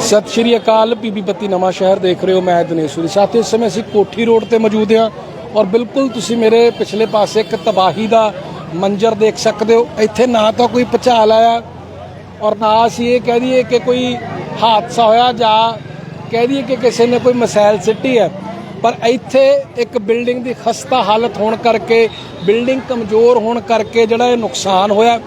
ਸਤਿ ਸ਼੍ਰੀ ਅਕਾਲ ਪੀਪੀ ਬੱਤੀ ਨਵਾਂ ਸ਼ਹਿਰ ਦੇਖ ਰਹੇ ਹੋ, ਮੈਂ ਦਿਨੇਸ਼ਵਰੀ ਸਾਥੀ, ਇਸ ਸਮੇਂ ਅਸੀਂ ਕੋਠੀ ਰੋਡ ਤੇ ਮੌਜੂਦ ਹਾਂ ਔਰ ਬਿਲਕੁਲ ਤੁਸੀਂ ਮੇਰੇ ਪਿਛਲੇ ਪਾਸੇ ਇੱਕ ਤਬਾਹੀ ਦਾ ਮੰਜ਼ਰ ਦੇਖ ਸਕਦੇ ਹੋ। ਇੱਥੇ ਨਾ ਤਾਂ ਕੋਈ ਭੁਚਾਲ ਆਇਆ ਔਰ ਨਾ ਅਸੀਂ ਇਹ ਕਹਿ ਦਈਏ ਕਿ ਕੋਈ ਹਾਦਸਾ ਹੋਇਆ ਜਾਂ ਕਹਿ ਦਈਏ ਕਿ ਕਿਸੇ ਨੇ ਕੋਈ ਮਸੈਲ ਸਿੱਟੀ ਹੈ। ਪਰ ਇੱਥੇ ਇੱਕ ਬਿਲਡਿੰਗ ਦੀ ਖਸਤਾ ਹਾਲਤ ਹੋਣ ਕਰਕੇ, ਬਿਲਡਿੰਗ ਕਮਜ਼ੋਰ ਹੋਣ ਕਰਕੇ ਜਿਹੜਾ ਇਹ ਨੁਕਸਾਨ ਹੋਇਆ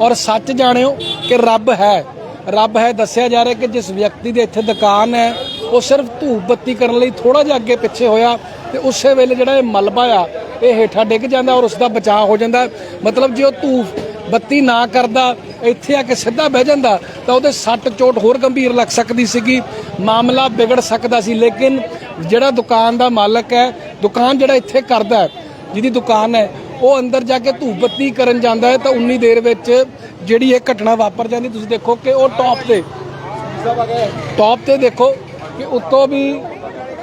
ਔਰ ਸੱਚ ਜਾਣਿਓ ਕਿ ਰੱਬ ਹੈ। ਰੱਬ ਹੈ ਦੱਸਿਆ ਜਾ ਰਿਹਾ ਕਿ ਜਿਸ ਵਿਅਕਤੀ ਦੀ ਇੱਥੇ ਦੁਕਾਨ ਹੈ, ਉਹ ਸਿਰਫ ਧੂਪ ਬੱਤੀ ਕਰਨ ਲਈ ਥੋੜਾ ਜਿਹਾ ਅੱਗੇ ਪਿੱਛੇ ਹੋਇਆ ਤੇ ਉਸੇ ਵੇਲੇ ਜਿਹੜਾ ਇਹ ਮਲਬਾ ਆ, ਇਹ ਹੇਠਾਂ ਡਿੱਗ ਜਾਂਦਾ ਔਰ ਉਸ ਦਾ ਬਚਾਅ ਹੋ ਜਾਂਦਾ। ਮਤਲਬ ਜੇ ਉਹ ਧੂਫ ਬੱਤੀ ਨਾ ਕਰਦਾ, ਇੱਥੇ ਆ ਕੇ ਸਿੱਧਾ ਬਹਿ ਜਾਂਦਾ, ਤਾਂ ਉਹਦੇ ਸੱਟ ਚੋਟ ਹੋਰ ਗੰਭੀਰ ਲੱਗ ਸਕਦੀ ਸੀਗੀ। ਮਾਮਲਾ ਵਿਗੜ ਸਕਦਾ ਸੀ, ਲੇਕਿਨ ਜਿਹੜਾ ਦੁਕਾਨ ਦਾ ਮਾਲਕ ਹੈ, ਦੁਕਾਨ ਜਿਹੜਾ ਇੱਥੇ ਕਰਦਾ ਜਿਹਦੀ ਦੁਕਾਨ ਹੈ ਉਹ ਅੰਦਰ ਜਾ ਕੇ ਧੂਪਬੱਤੀ ਕਰਨ ਜਾਂਦਾ ਹੈ ਤਾਂ ਉਨੀ ਦੇਰ ਵਿੱਚ ਜਿਹੜੀ ਇਹ ਘਟਨਾ ਵਾਪਰ ਜਾਂਦੀ, ਤੁਸੀਂ ਦੇਖੋ ਕਿ ਉਹ ਟੌਪ ਤੇ ਟੌਪ ਤੇ ਦੇਖੋ ਕਿ ਉੱਤੋਂ ਵੀ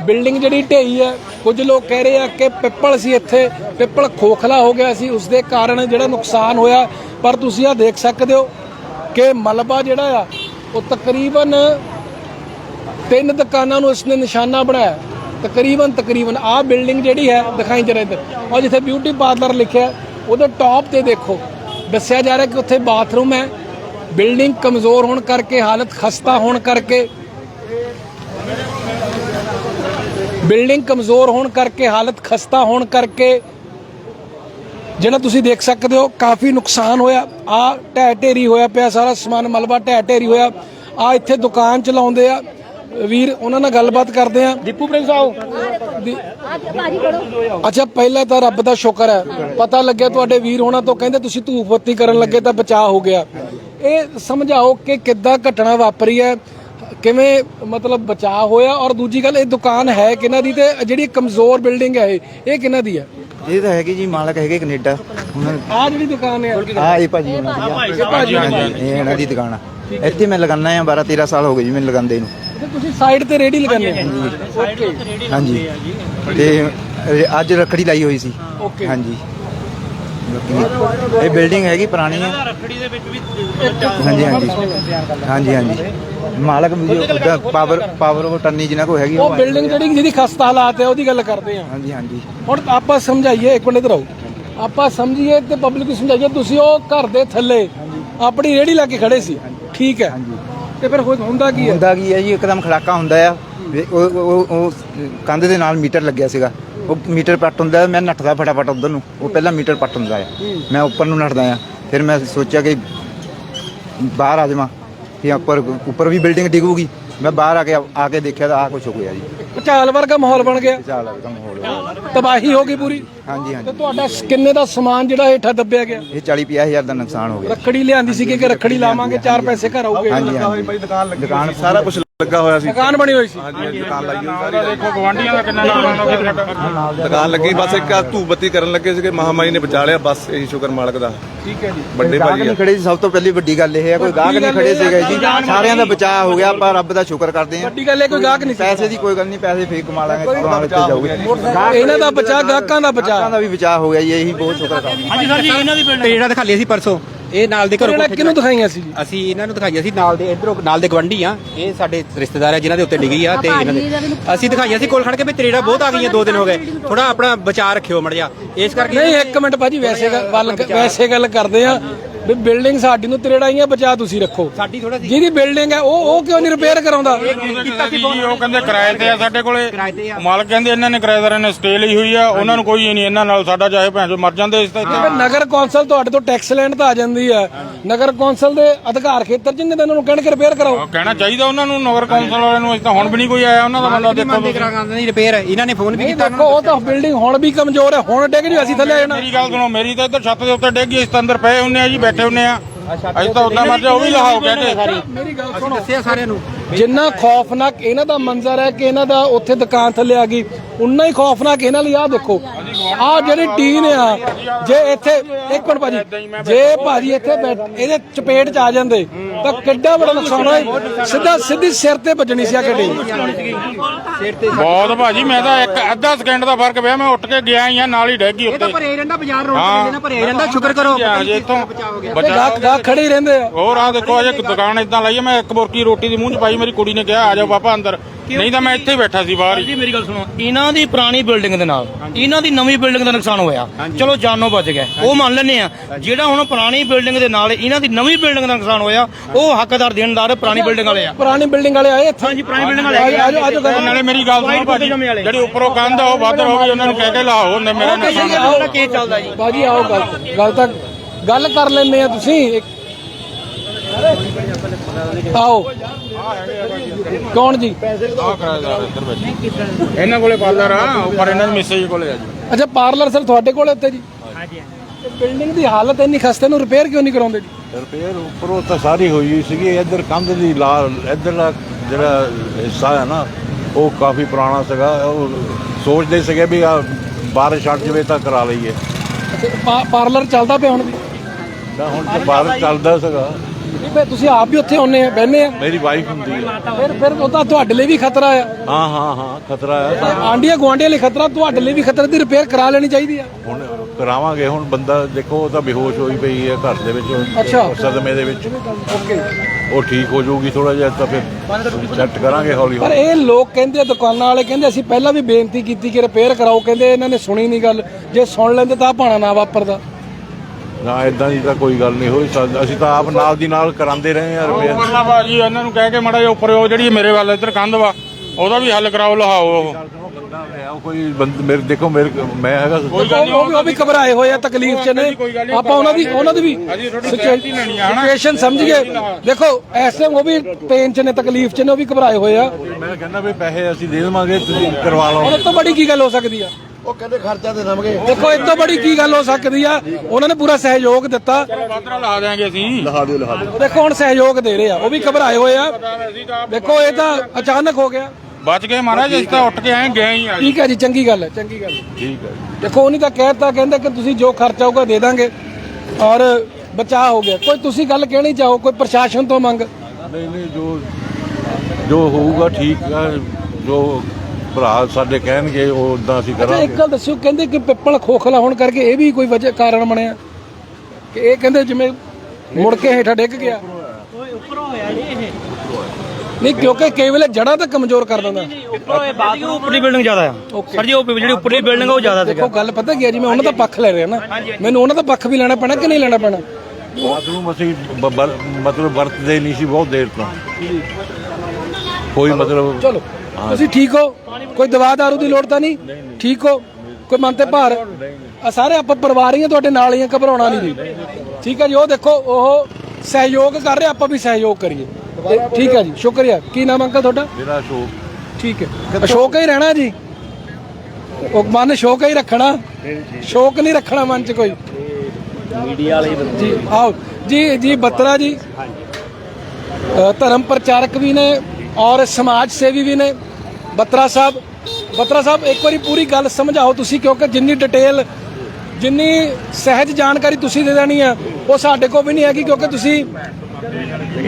ਬਿਲਡਿੰਗ ਜਿਹੜੀ ਢੇਈ ਹੈ, ਕੁਝ ਲੋਕ ਕਹਿ ਰਹੇ ਆ ਕਿ ਪਿੱਪਲ ਸੀ ਇੱਥੇ, ਪਿੱਪਲ ਖੋਖਲਾ ਹੋ ਗਿਆ ਸੀ, ਉਸ ਦੇ ਕਾਰਨ ਜਿਹੜਾ ਨੁਕਸਾਨ ਹੋਇਆ। ਪਰ ਤੁਸੀਂ ਆ ਦੇਖ ਸਕਦੇ ਹੋ ਕਿ ਮਲਬਾ ਜਿਹੜਾ ਆ, ਉਹ ਤਕਰੀਬਨ ਤਿੰਨ ਦੁਕਾਨਾਂ ਨੂੰ ਇਸਨੇ ਨਿਸ਼ਾਨਾ ਬਣਾਇਆ। ਤਕਰੀਬਨ ਤਕਰੀਬਨ, ਆਹ ਬਿਲਡਿੰਗ ਜਿਹੜੀ ਹੈ, ਦਿਖਾਈ ਜਰਾ ਇੱਧਰ। ਔਰ ਜਿੱਥੇ ਬਿਊਟੀ ਪਾਰਲਰ ਲਿਖਿਆ ਉਹਦੇ ਟੌਪ ਤੇ ਦੇਖੋ। ਦੱਸਿਆ ਜਾ ਰਿਹਾ ਕਿ ਉੱਥੇ ਬਾਥਰੂਮ ਹੈ। ਬਿਲਡਿੰਗ ਕਮਜ਼ੋਰ ਹੋਣ ਕਰਕੇ, ਹਾਲਤ ਖਸਤਾ ਹੋਣ ਕਰਕੇ ਬਿਲਡਿੰਗ ਕਮਜ਼ੋਰ ਹੋਣ ਕਰਕੇ, ਹਾਲਤ ਖਸਤਾ ਹੋਣ ਕਰਕੇ, ਜਿਹੜਾ ਤੁਸੀਂ ਦੇਖ ਸਕਦੇ ਹੋ, ਕਾਫੀ ਨੁਕਸਾਨ ਹੋਇਆ। ਆ ਢਹਿ ਢੇਰੀ ਹੋਇਆ ਪਿਆ ਸਾਰਾ ਸਮਾਨ, ਮਲਬਾ ਢਹਿ ਢੇਰੀ ਹੋਇਆ। ਆ ਇੱਥੇ ਦੁਕਾਨ ਚਲਾਉਂਦੇ ਆ। ਵੀਰ ਉਹਨਾਂ ਨਾਲ ਗੱਲਬਾਤ ਕਰਦੇ ਆ ਦੀਪੂ ਪ੍ਰਿੰਸ ਆਓ ਅੱਛਾ ਪਹਿਲਾਂ ਤਾਂ ਰੱਬ ਦਾ ਸ਼ੁਕਰ ਹੈ। ਪਤਾ ਲੱਗਿਆ ਤੁਹਾਡੇ ਵੀਰ ਹੋਣਾ ਤੋਂ ਕਹਿੰਦੇ ਤੁਸੀਂ ਧੂਫ ਬੱਤੀ ਕਰਨ ਲੱਗੇ ਤਾਂ ਬਚਾਅ ਹੋ ਗਿਆ। ਇਹ ਸਮਝਾਓ ਕਿ ਕਿੱਦਾਂ ਘਟਨਾ ਵਾਪਰੀ ਹੈ ਕਿਵੇਂ ਮਤਲਬ ਬਚਾਅ ਹੋਇਆ ਔਰ ਦੂਜੀ ਗੱਲ ਇਹ ਦੁਕਾਨ ਹੈ ਕਿਹਨਾਂ ਦੀ ਤੇ ਜਿਹੜੀ ਕਮਜ਼ੋਰ ਬਿਲਡਿੰਗ ਹੈ ਇਹ ਇਹ ਕਿਹਨਾਂ ਦੀ ਹੈ? ਇਹ ਤਾਂ ਹੈਗੀ ਜੀ ਮਾਲਕ ਹੈਗੇ ਕੈਨੇਡਾ। ਉਹਨਾਂ ਆ ਜਿਹੜੀ ਦੁਕਾਨ ਹੈ। ਆ ਇਹ ਭਾਜੀ ਉਹਨਾਂ ਦੀ ਆ। ਇਹ ਭਾਜੀ ਇਹ ਇਹਨਾਂ ਦੀ ਦੁਕਾਨ ਆ। ਇੱਥੇ ਮੈਂ ਲਗਾਨਾ ਆ 12 13 ਸਾਲ ਹੋ ਗਏ ਜੀ ਮੈਨੂੰ ਲਗਾਉਂਦੇ ਨੂੰ। ਤੁਸੀਂ ਸਾਈਡ ਤੇ ਰੇੜੀ ਲਗਾਉਂਦੇ ਹੋ? ਓਕੇ ਹਾਂਜੀ। ਤੇ ਅੱਜ ਰੱਖੜੀ ਲਾਈ ਹੋਈ ਸੀ। ਓਕੇ ਹਾਂਜੀ। ਇਹ ਬਿਲਡਿੰਗ ਹੈਗੀ ਪੁਰਾਣੀ। ਆ ਹਾਂਜੀ ਹਾਂਜੀ। ਹਾਂਜੀ ਹਾਂਜੀ। ਮਾਲਕ ਵੀ ਉਹਦਾ ਪਾਵਰ ਪਾਵਰ ਉਹ ਟੰਨੀ ਜਿਹਨਾਂ ਕੋ ਹੈਗੀ ਉਹ ਬਿਲਡਿੰਗ ਜਿਹੜੀ ਜਿਹਦੀ ਖਸਤਾ ਹਾਲਾਤ ਹੈ ਉਹਦੀ ਗੱਲ ਕਰਦੇ ਆ। ਹਾਂਜੀ ਹਾਂਜੀ। ਹੁਣ ਆਪਾਂ ਸਮਝਾਈਏ ਇੱਕ ਮਿੰਟ ਇਧਰ ਆਓ। ਆਪਾਂ ਸਮਝੀਏ ਤੇ ਪਬਲਿਕ ਨੂੰ ਸਮਝਾਈਏ ਤੁਸੀਂ ਉਹ ਘਰ ਦੇ ਥੱਲੇ ਆਪਣੀ ਰੇੜੀ ਲਾ ਕੇ ਖੜੇ ਸੀ। ਠੀਕ ਹੈ। ਤੇ ਫਿਰ ਹੋ- ਹੁੰਦਾ ਕੀ ਹੈ? ਹੁੰਦਾ ਕੀ ਹੈ ਜੀ ਇੱਕਦਮ ਖੜਾਕਾ ਹੁੰਦਾ ਆ। ਵੀ ਉਹ ਉਹ ਉਹ ਕੰਧ ਦੇ ਨਾਲ ਮੀਟਰ ਲੱਗਿਆ ਸੀਗਾ। ਉਹ ਮੀਟਰ ਪੱਟ ਹੁੰਦਾ ਮੈਂ ਨੱਠਦਾ ਫਟਾਫਟ ਉਧਰ ਨੂੰ। ਉਹ ਪਹਿਲਾਂ ਮੀਟਰ ਪੱਟ ਹੁੰਦਾ ਆ। ਮੈਂ ਉੱਪਰ ਨੂੰ ਨੱਠਦਾ ਆ। ਫਿਰ ਮੈਂ ਸੋਚਿਆ ਕਿ ਬਾਹਰ ਆ ਜਾਵਾਂ। ਕਿ ਉੱਪਰ ਉੱਪਰ ਵੀ ਬਿਲਡਿੰਗ ਡਿੱਗੂਗੀ। ਮੈਂ ਬਾਹਰ ਆ ਕੇ ਆ ਕੇ ਦੇਖਿਆ ਤਾਂ ਆ ਕੁਝ ਹੋ ਗਿਆ ਜੀ। ਭੁਚਾਲ ਵਰਗਾ ਮਾਹੌਲ ਬਣ ਗਿਆ। ਚਾਲ ਲੱਗਦਾ ਮਾਹੌਲ ਤਬਾਹੀ ਹੋ ਗਈ ਪੂਰੀ। ਹਾਂਜੀ ਤੇ ਹਾਂਜੀ ਤੁਹਾਡਾ ਕਿੰਨੇ ਦਾ ਸਮਾਨ ਜਿਹੜਾ ਹੇਠਾਂ ਦੱਬਿਆ ਗਿਆ? ਇਹ 40 ਹਜ਼ਾਰ ਦਾ ਨੁਕਸਾਨ ਹੋ ਗਿਆ। ਰੱਖੜੀ ਲਿਆਂਦੀ ਸੀ ਕਿ ਰੱਖੜੀ ਲਾਵਾਂਗੇ? ਚਾਰ ਪੈਸੇ ਘਰ ਆਉਗੇ। ਹਾਂਜੀ ਹਾਂਜੀ। ਦੁਕਾਨ ਸਾਰਾ ਕੁਝ ਲੱਗਾ ਹੋਇਆ ਸੀ। ਦੁਕਾਨ ਬਣੀ ਹੋਈ ਸੀ। ਦੁਕਾਨ ਲਾਈ ਹੋਈ ਸਾਰੀ। ਦੇਖੋ ਗਵਾਂਡੀਆਂ ਦਾ ਕਿੰਨਾ ਦੁਕਾਨ ਲੱਗੀ ਬਸ ਇੱਕ ਆ ਧੂਪ ਬੱਤੀ ਕਰਨ ਲੱਗੇ ਸੀਗੇ ਮਹਾਮਾਰੀ ਨੇ ਬਚਾ ਲਿਆ ਬਸ ਇਹੀ ਸ਼ੁਕਰ ਮਾਲਕ ਦਾ। ਠੀਕ ਹੈ ਜੀ। ਵੱਡੇ ਭਾਜੀ ਨਹੀਂ ਖੜੇ ਸੀ ਸਭ ਤੋਂ ਪਹਿਲੀ ਵੱਡੀ ਗੱਲ ਇਹ ਹੈ ਕੋਈ ਗਾਹਕ ਨਹੀਂ ਖੜੇ ਸੀਗੇ ਜੀ ਸਾਰਿਆਂ ਦਾ ਬਚਾਅ ਹੋ ਗਿਆ ਆਪਾਂ ਰੱਬ ਦਾ ਸ਼ੁਕਰ ਕਰਦੇ ਹਾਂ। ਵੱਡੀ ਗੱਲ ਇਹ ਕੋਈ ਗਾਹਕ ਨਹੀਂ ਸੀ। ਪੈਸੇ ਦੀ ਕੋਈ ਗੱਲ ਨਹੀਂ ਪੈਸੇ ਫੇਕ ਕਮਾ ਲਾਂਗੇ ਕਮਾਲ ਤੇ ਜਾਊਗੇ। ਇਹਨਾਂ ਦਾ ਬਚਾ ਗਾਹਕਾਂ ਦਾ ਬਚਾ ਗਾਹਕਾਂ ਦਾ ਵੀ ਬਚਾਅ ਹੋ ਗਿਆ ਜੀ ਇਹੀ ਬਹੁਤ ਸ਼ੁਕਰ ਕਰਦੇ ਹਾਂਜੀ ਸਰ ਜੀ ਇਹਨਾਂ ਦੀ ਟ੍ਰੇਨਾਂ ਦਿਖਾ ਲਈ ਸੀ ਪਰਸੋਂ। ਇਹ ਨਾਲ ਦੇ ਘਰੋਂ ਕੋਠੇ ਕਿਹਨੂੰ ਦਿਖਾਈਆਂ ਸੀ? ਜੀ ਅਸੀਂ ਇਹਨਾਂ ਨੂੰ ਦਿਖਾਈਆਂ ਸੀ ਨਾਲ ਦੇ ਇਧਰੋਂ ਨਾਲ ਦੇ ਗਵੰਡੀ ਆ। ਇਹ ਸਾਡੇ ਰਿਸ਼ਤੇਦਾਰ ਆ ਜਿਨ੍ਹਾਂ ਦੇ ਉੱਤੇ ਡਿੱਗੀ ਆ ਤੇ ਇਹਨਾਂ ਦੇ ਅਸੀਂ ਦਿਖਾਈਆਂ ਸੀ ਕੋਲ ਖੜ ਕੇ ਵੀ ਤਰੇੜਾ ਬਹੁਤ ਆ ਗਈਆਂ ਦੋ ਦਿਨ ਹੋ ਗਏ। ਥੋੜਾ ਆਪਣਾ ਬਚਾਅ ਰੱਖਿਓ ਮੜ ਜਾ ਇਸ ਕਰਕੇ ਨਹੀਂ ਇੱਕ ਮਿੰਟ ਭਾਜੀ ਵੈਸੇ ਗੱਲ ਵੈਸੇ ਗੱਲ ਕਰਦੇ ਆ। ਵੀ ਬਿਲਡਿੰਗ ਸਾਡੀ ਨੂੰ ਤਰੇੜਾਈਆਂ ਬਚਾ ਤੁਸੀਂ ਰੱਖੋ। ਸਾਡੀ ਥੋੜਾ ਸੀ। ਜਿਹਦੀ ਬਿਲਡਿੰਗ ਹੈ ਉਹ ਉਹ ਕਿਉਂ ਨਹੀਂ ਰਿਪੇਅਰ ਕਰਾਉਂਦਾ? ਕੀਤਾ ਸੀ ਜੀ ਉਹ ਕਹਿੰਦੇ ਕਿਰਾਏ ਤੇ ਆ ਸਾਡੇ ਕੋਲੇ। ਕਿਰਾਏ ਤੇ ਆ। ਮਾਲਕ ਕਹਿੰਦੇ ਇਹਨਾਂ ਨੇ ਕਿਰਾਏਦਾਰਾਂ ਨੇ ਸਟੇ ਲਈ ਹੋਈ ਆ ਉਹਨਾਂ ਨੂੰ ਕੋਈ ਨਹੀਂ ਇਹਨਾਂ ਨਾਲ ਸਾਡਾ ਚਾਹੇ ਭੈਣ ਚੋ ਮਰ ਜਾਂਦੇ ਇਸ ਤਾਂ ਫਿਰ ਨਗਰ ਕੌਂਸਲ ਤੁਹਾਡੇ ਤੋਂ ਟੈਕਸ ਲੈਣ ਤਾਂ ਆ ਜਾਂਦੀ ਹੈ ਨਗਰ ਕੌਂਸਲ ਦੇ ਅਧਿਕਾਰ ਖੇਤਰ ਚ ਇਹਨਾਂ ਨੂੰ ਕਹਿਣ ਕੇ ਰਿਪੇਅਰ ਕਰਾਓ। ਕਹਿਣਾ ਚਾਹੀਦਾ ਉਹਨਾਂ ਨੂੰ ਨਗਰ ਕੌਂਸਲ ਵਾਲਿਆਂ ਨੂੰ ਇਸ ਤਾਂ ਹੁਣ ਵੀ ਨਹੀਂ ਕੋਈ ਆਇਆ ਉਹਨਾਂ ਦਾ ਬੰਦਾ ਦੇਖੋ ਮੰਦੇ ਕਰਾ ਦੀ ਰਿਪੇਅਰ ਇਹਨਾਂ ਨੇ ਫੋਨ ਵੀ ਨਹੀਂ ਕੀਤਾ ਦੇਖੋ ਉਹ ਤਾਂ ਬਿਲਡਿੰਗ ਹੁਣ ਵੀ ਕਮਜ਼ੋਰ ਹੈ ਹੁਣ ਡਿੱਗ ਜੀ ਅਸੀਂ ਥੱਲੇ ਆ ਜਾਣਾ। ਮੇਰੀ ਗੱਲ ਸੁਣੋ ਮੇਰੀ ਤਾਂ ਇੱਧਰ ਛੱਤ ਦੇ ਉੱਤੇ ਡਿੱਗ ਗਈ ਇਸ ਤਾਂ ਅੰਦਰ ਪਏ ਹੁੰਨੇ ਆ ਜੀ ਬੈਠੇ ਹੁੰਨੇ ਆ। ਅਸੀਂ ਤਾਂ ਉਦਾਂ ਮਰ ਜਾ ਉਹ ਵੀ ਲਹਾਓ ਕਹਿੰਦੇ ਮੇਰੀ ਗੱਲ ਸੁਣੋ। ਦੱਸਿਆ ਸਾਰਿਆਂ ਨੂੰ ਜਿੰਨਾ ਖੌਫਨਾਕ ਇਹਨਾਂ ਦਾ ਮੰਜ਼ਰ ਹੈ ਕਿ ਇਹਨਾਂ ਦਾ ਉੱਥੇ ਦੁਕਾਨ ਥੱਲੇ ਆ ਗਈ ਉਨਾ ਹੀ ਖੌਫਨਾਕ ਇਹਨਾਂ ਲਈ ਆ ਦੇਖੋ। ਆ ਜਿਹੜੀ ਟੀਨ ਆ ਜੇ ਇੱਥੇ ਇੱਕ ਮਿੰਟ ਭਾਜੀ ਜੇ ਭਾਜੀ ਇੱਥੇ ਬੈਠ ਇਹਦੇ ਚਪੇਟ ਚ ਆ ਜਾਂਦੇ ਤਾਂ ਕਿੱਡਾ ਬੜਾ ਨੁਕਸਾਨ ਹੋਏ ਸਿੱਧਾ ਸਿੱਧੀ ਸਿਰ ਤੇ ਵੱਜਣੀ ਸੀ ਆ ਗੱਡੀ। ਬਹੁਤ ਭਾਜੀ ਮੈਂ ਤਾਂ ਇੱਕ ਅੱਧਾ ਸਕਿੰਟ ਦਾ ਫ਼ਰਕ ਪਿਆ ਮੈਂ ਉੱਠ ਕੇ ਗਿਆ ਹੀ ਆ ਨਾਲ ਹੀ ਡਹਿ ਗਈ ਇਹ ਤਾਂ ਉੱਤੇ ਭਰੇ ਰਹਿੰਦਾ ਬਾਜ਼ਾਰ ਰੋਡ। ਤੇ ਨਾ ਭਰੇ ਰਹਿੰਦਾ ਸ਼ੁਕਰ ਕਰੋ। ਜੇ ਇੱਥੋਂ ਤੇ ਬਚਾ ਗਾਹਕ ਗਾਹਕ ਖੜੇ ਰਹਿੰਦੇ ਆ। ਹੋਰ ਆ ਦੇਖੋ ਅਜੇ ਦੁਕਾਨ ਇਦਾਂ ਲਾਈ ਮੈਂ ਇੱਕ ਬੁਰਕੀ ਰੋਟੀ ਦੀ ਮੂੰਹ ਚ ਪਾਈ ਮੇਰੀ ਕੁੜੀ ਨੇ ਕਿਹਾ ਆ ਜਾਓ ਪਾਪਾ ਅੰਦਰ। ਨਹੀਂ ਤਾਂ ਮੈਂ ਇੱਥੇ ਹੀ ਬੈਠਾ ਸੀ ਬਾਹਰ ਹੀ। ਜੀ ਮੇਰੀ ਗੱਲ ਸੁਣੋ। ਇਹਨਾਂ ਦੀ ਪੁਰਾਣੀ ਬਿਲਡਿੰਗ ਦੇ ਨਾਲ ਇਹਨਾਂ ਦੀ ਨਵੀਂ ਬਿਲਡਿੰਗ ਦਾ ਨੁਕਸਾਨ ਹੋਇਆ। ਚਲੋ ਜਾਨੋਂ ਬਚ ਗਏ। ਉਹ ਮੰਨ ਲੈਂਦੇ ਆ ਜਿਹੜਾ ਹੁਣ ਪੁਰਾਣੀ ਬਿਲਡਿੰਗ ਦੇ ਨਾਲ ਇਹਨਾਂ ਦੀ ਨਵੀਂ ਬਿਲਡਿੰਗ ਦਾ ਨੁਕਸਾਨ ਹੋਇਆ ਉਹ ਹੱਕਦਾਰ ਦੇਣਦਾਰ ਪੁਰਾਣੀ ਬਿਲਡਿੰਗ ਵਾਲੇ ਆ। ਪੁਰਾਣੀ ਬਿਲਡਿੰਗ ਵਾਲੇ ਆਏ ਇੱਥੇ? ਹਾਂਜੀ ਪੁਰਾਣੀ ਬਿਲਡਿੰਗ ਵਾਲੇ ਆਜੋ ਆਜੋ ਆਜੋ ਉਹ ਨਾਲੇ ਮੇਰੀ ਗੱਲ ਸੁਣੋ ਭਾਜੀ ਜਿਹੜੀ ਉੱਪਰੋਂ ਕੰਧ ਆ ਉਹ ਵੱਧ ਹੋ ਗਈ ਉਹਨਾਂ ਨੂੰ ਕਹਿ ਕੇ ਲਾਓ ਉਹਨੇ ਮੇਰਾ ਨੁਕਸਾਨ ਕੇਸ ਚੱਲਦਾ ਜੀ? ਬਾਜੀ ਆਓ ਗੱਲ ਗੱਲ ਤਾਂ ਗੱਲ ਕਰ ਲੈਂਦੇ ਆ ਤੁਸੀਂ। ਇੱਕ- ਆਓ। ਕੌਣ ਜੀ? ਆ ਕਿਰਾਏਦਾਰ ਇੱਧਰ ਬੈਠੇ ਇਹਨਾਂ ਕੋਲੇ ਪਾਰਲਰ ਆ ਉੱਪਰ ਇਹਨਾਂ ਦੇ ਮੈਸੇਜ ਕੋਲੇ ਆ ਜੀ। ਅੱਛਾ ਪਾਰਲਰ ਸਰ ਤੁਹਾਡੇ ਕੋਲ ਉੱਤੇ ਜੀ? ਹਾਂਜੀ ਬਿਲਡਿੰਗ ਦੀ ਹਾਲਤ ਇੰਨੀ ਖਸਤੇ ਨੂੰ ਰਿਪੇਅਰ ਕਿਉਂ ਨਹੀਂ ਕਰਾਉਂਦੇ ਜੀ? ਰਿਪੇਅਰ ਉੱਪਰੋਂ ਤਾਂ ਸਾਰੀ ਹੋਈ ਹੋਈ ਸੀਗੀ ਇੱਧਰ ਕੰਧ ਦੀ ਲਾਲ ਇੱਧਰਲਾ ਜਿਹੜਾ ਹਿੱਸਾ ਹੈ ਨਾ ਉਹ ਕਾਫੀ ਪੁਰਾਣਾ ਸੀਗਾ। ਉਹ ਸੋਚਦੇ ਸੀਗੇ ਵੀ ਆ ਬਾਰਿਸ਼ ਹਟ ਜਵੇ ਤਾਂ ਕਰਾ ਲਈਏ। ਪਾਰਲਰ ਚੱਲਦਾ ਪਿਆ ਹੁਣ ਵੀ ਤਾਂ ਹੁਣ ਤੇ ਬਾਰਿਸ਼ ਚੱਲਦਾ ਸੀਗਾ ਨਹੀਂ ਫਿਰ ਤੁਸੀਂ ਆਪ ਵੀ ਉੱਥੇ ਆਉਂਦੇ ਆ ਬਹਿੰਦੇ ਆ? ਮੇਰੀ ਵਾਈਫ ਹੁੰਦੀ ਹੈ ਫਿਰ ਫਿਰ ਉਹ ਤਾਂ ਤੁਹਾਡੇ ਲਈ ਵੀ ਖਤਰਾ ਆ। ਹਾਂ ਹਾਂ ਹਾਂ ਖਤਰਾ ਹੈ ਆਂਡੀਆਂ ਗੁਆਂਢੀਆਂ ਲਈ ਖਤਰਾ ਤੁਹਾਡੇ ਲਈ ਵੀ ਖਤਰਾ ਦੀ ਰਿਪੇਅਰ ਕਰਾ ਲੈਣੀ ਚਾਹੀਦੀ ਆ। ਹੁਣ ਕਰਾਵਾਂਗੇ ਹੁਣ ਬੰਦਾ ਦੇਖੋ ਉਹ ਤਾਂ ਬੇਹੋਸ਼ ਹੋਈ ਪਈ ਹੈ ਘਰ ਦੇ ਵਿੱਚ ਅੱਛਾ। ਸਦਮੇ ਦੇ ਵਿੱਚ। ਓਕੇ। ਉਹ ਠੀਕ ਹੋ ਜਾਊਗੀ ਥੋੜਾ ਜਿਹਾ ਤਾਂ ਫਿਰ ਸੈੱਟ ਕਰਾਂਗੇ ਹੌਲੀ ਪਰ ਹੌਲੀ। ਇਹ ਲੋਕ ਕਹਿੰਦੇ ਆ, ਦੁਕਾਨਾਂ ਵਾਲੇ ਕਹਿੰਦੇ ਅਸੀਂ ਪਹਿਲਾਂ ਵੀ ਬੇਨਤੀ ਕੀਤੀ ਕਿ ਰਿਪੇਅਰ ਕਰਾਓ ਕਹਿੰਦੇ ਇਹਨਾਂ ਨੇ ਸੁਣੀ ਨਹੀਂ ਗੱਲ। ਜੇ ਸੁਣ ਲੈਂਦੇ ਤਾਂ ਭਾਣਾ ਨਾ ਵਾਪਰਦਾ। ਨਾ ਇਦਾਂ ਦੀ ਤਾਂ ਕੋਈ ਗੱਲ ਨਹੀਂ ਹੋਈ ਅਸੀਂ ਤਾਂ ਆਪ ਨਾਲ ਦੀ ਨਾਲ ਕਰਾਉਂਦੇ ਰਹੇ ਆ ਰਿਪੇਅਰ ਉੱਪਰਲਾ ਭਾਜੀ ਇਹਨਾਂ ਨੂੰ ਕਹਿ ਕੇ ਮੜਾ ਜਿਹਾ ਉੱਪਰ ਉਹ ਜਿਹੜੀ ਮੇਰੇ ਵੱਲ ਇੱਧਰ ਕੰਧ ਵਾ ਉਹਦਾ ਵੀ ਹੱਲ ਕਰਾਓ ਲਹਾਓ ਉਹ। ਉਹ ਕੋਈ ਬੰਦ ਮੇਰੇ ਦੇਖੋ ਮੇਰੇ ਮੈਂ ਹੈਗਾ ਕੋਈ ਗੱਲ ਨਹੀਂ ਉਹ ਵੀ ਉਹ ਵੀ ਘਬਰਾਏ ਹੋਏ ਆ ਤਕਲੀਫ ਚ ਨੇ। ਕੋਈ ਗੱਲ ਨਹੀਂ, ਆਪਾਂ ਉਹਨਾਂ ਦੀ ਉਹਨਾਂ ਦੀ ਵੀ ਹਾਂਜੀ, ਤੁਹਾਡੀ ਸਹਿਮਤੀ ਲੈਣੀ ਆ, ਹਨਾ? ਸਿਚੁਏਸ਼ਨ ਸਮਝ ਗਏ। ਦੇਖੋ ਇਸ ਟਾਈਮ ਉਹ ਵੀ ਪੇਨ ਚ ਨੇ ਤਕਲੀਫ ਚ ਨੇ ਉਹ ਵੀ ਘਬਰਾਏ ਹੋਏ ਆ। ਮੈਂ ਕਹਿੰਦਾ ਵੀ ਪੈਸੇ ਅਸੀਂ ਦੇ ਦੇਵਾਂਗੇ ਤੁਸੀਂ ਕਰਵਾ ਲਓ। ਇਹ ਤੋਂ ਬੜੀ ਕੀ ਗੱਲ ਹੋ ਸਕਦੀ ਆ? ਉਹ ਕਹਿੰਦੇ ਖਰਚਾ ਦੇ ਦੇਵਾਂਗੇ ਦੇਖੋ ਇਹ ਤੋਂ ਬੜੀ ਕੀ ਗੱਲ ਹੋ ਸਕਦੀ ਆ? ਉਹਨਾਂ ਨੇ ਪੂਰਾ ਸਹਿਯੋਗ ਦਿੱਤਾ। ਵਾਧਰਾ ਲਾ ਦੇਾਂਗੇ ਅਸੀਂ ਲਹਾ ਦਿਓ ਲਹਾ ਦਿਓ। ਉਹ ਦੇਖੋ ਹੁਣ ਸਹਿਯੋਗ ਦੇ ਰਹੇ ਆ। ਉਹ ਵੀ ਘਬਰਾਏ ਹੋਏ ਆ। ਦੇਖੋ ਇਹ ਤਾਂ ਅਚਾਨਕ ਹੋ ਗਿਆ। ਬਚ ਗਏ ਮਹਾਰਾਜ ਅਸੀਂ ਤਾਂ ਉੱਠ ਕੇ ਆਏ ਗਏ ਹੀ ਆ ਜੀ। ਠੀਕ ਹੈ ਜੀ ਚੰਗੀ ਗੱਲ ਹੈ ਚੰਗੀ ਗੱਲ ਠੀਕ ਹੈ ਜੀ। ਦੇਖੋ ਉਹਨੇ ਤਾਂ ਕਹਿਤਾ ਕਹਿੰਦੇ ਕਿ ਤੁਸੀਂ ਜੋ ਖਰਚਾ ਹੋਊਗਾ ਦੇ ਦਾਂਗੇ। ਔਰ ਬਚਾਅ ਹੋ ਗਿਆ। ਕੋਈ ਤੁਸੀਂ ਗੱਲ ਕਹਿਣੀ ਚਾਹੋ ਕੋਈ ਪ੍ਰਸ਼ਾਸਨ ਤੋਂ ਮੰਗ? ਨਹੀਂ ਨਹੀਂ ਜੋ ਜੋ ਹੋਊਗਾ ਠੀਕ ਹੈ ਜੋ ਭਰਾ ਸਾਡੇ ਕਹਿਣਗੇ ਉਹ ਉਦਾਂ ਅਸੀਂ ਅੱਛਾ ਇੱਕ ਕਰਾਂਗੇ। ਗੱਲ ਦੱਸਿਓ ਕਹਿੰਦੇ ਕਿ ਪਿੱਪਲ ਖੋਖਲਾ ਹੋਣ ਕਰਕੇ ਇਹ ਵੀ ਕੋਈ ਵਜ੍ਹਾ ਕਾਰਨ ਬਣਿਆ? ਕਿ ਇਹ ਕਹਿੰਦੇ ਜਿਵੇਂ ਮੁੜ ਕੇ ਹੇਠਾਂ ਡਿੱਗ ਗਿਆ। ਨਹੀਂ ਕਿਉਂਕਿ ਕਈ ਵੇਲੇ ਜੜਾਂ ਤਾਂ ਕਮਜ਼ੋਰ ਕਰ ਦਿੰਦਾ। ਉੱਪਰੋਂ ਉੱਪਰਲੀ ਬਿਲਡਿੰਗ ਜ਼ਿਆਦਾ ਆ। ਸਰ ਜੀ ਉਹ ਜਿਹੜੀ ਉੱਪਰਲੀ ਬਿਲਡਿੰਗ ਉਹ ਜ਼ਿਆਦਾ ਸੀਗਾ। ਦੇਖੋ ਗੱਲ ਪਤਾ ਕੀ ਹੈ ਜੀ ਮੈਂ ਉਹਨਾਂ ਦਾ ਪੱਖ ਲੈ ਰਿਹਾ ਨਾ। ਮੈਨੂੰ ਉਹਨਾਂ ਦਾ ਪੱਖ ਵੀ ਲੈਣਾ ਪੈਣਾ ਕਿ ਨਹੀਂ ਲੈਣਾ ਪੈਣਾ? ਬਾਥਰੂਮ ਅਸੀਂ ਬ- ਬ- ਮਤਲਬ ਵਰਤਦੇ ਨਹੀਂ ਸੀ ਬਹੁਤ ਦੇਰ ਤੋਂ। ਕੋਈ ਮਤਲਬ ਚਲੋ। ਤੁਸੀਂ ਠੀਕ ਹੋ? ਕੋਈ ਦਵਾ ਦਾਰੂ ਦੀ ਲੋੜ ਤਾਂ ਨਹੀਂ? ਠੀਕ ਹੋ? ਕੋਈ ਮਨ ਤੇ ਭਾਰ? ਆ ਸਾਰੇ ਆਪਾਂ ਪਰਿਵਾਰ ਹੀ ਆ ਤੁਹਾਡੇ ਨਾਲ ਹੀ ਆ ਘਬਰਾਉਣਾ ਨਹੀਂ ਜੀ ਠੀਕ ਹੈ ਜੀ ਉਹ ਦੇਖੋ ਉਹ ਸਹਿਯੋਗ ਕਰ ਰਹੇ ਆਪਾਂ ਵੀ ਸਹਿਯੋਗ ਕਰੀਏ। ਤੇ ਠੀਕ ਹੈ ਜੀ ਸ਼ੁਕਰੀਆ। ਕੀ ਨਾਮ ਅੰਕਲ ਤੁਹਾਡਾ? ਮੇਰਾ ਸ਼ੌਕ ਠੀਕ ਹੈ। ਅਸ਼ੋਕ ਹੀ ਰਹਿਣਾ ਜੀ? ਉਹ ਮਨ ਸ਼ੌਕ ਹੀ ਰੱਖਣਾ। ਸ਼ੌਕ ਨਹੀਂ ਰੱਖਣਾ ਮਨ ਚ ਕੋਈ। ਮੀਡੀਆ ਵਾਲੇ ਜੀ ਆਓ। ਜੀ ਜੀ ਬੱਤਰਾ ਜੀ। ਧਰਮ ਪ੍ਰਚਾਰਕ ਵੀ ਨੇ ਔਰ ਸਮਾਜ ਸੇਵੀ ਵੀ ਨੇ। ਬੱਤਰਾ ਸਾਹਿਬ ਬੱਤਰਾ ਸਾਹਿਬ ਇੱਕ ਵਾਰੀ ਪੂਰੀ ਗੱਲ ਸਮਝਾਓ ਤੁਸੀਂ ਕਿਉਂਕਿ ਜਿੰਨੀ ਡਿਟੇਲ ਜਿੰਨੀ ਸਹਿਜ ਜਾਣਕਾਰੀ ਤੁਸੀਂ ਦੇ ਦੇਣੀ ਆ ਉਹ ਸਾਡੇ ਕੋਲ ਵੀ ਨਹੀਂ ਹੈਗੀ ਕਿਉਂਕਿ ਤੁਸੀਂ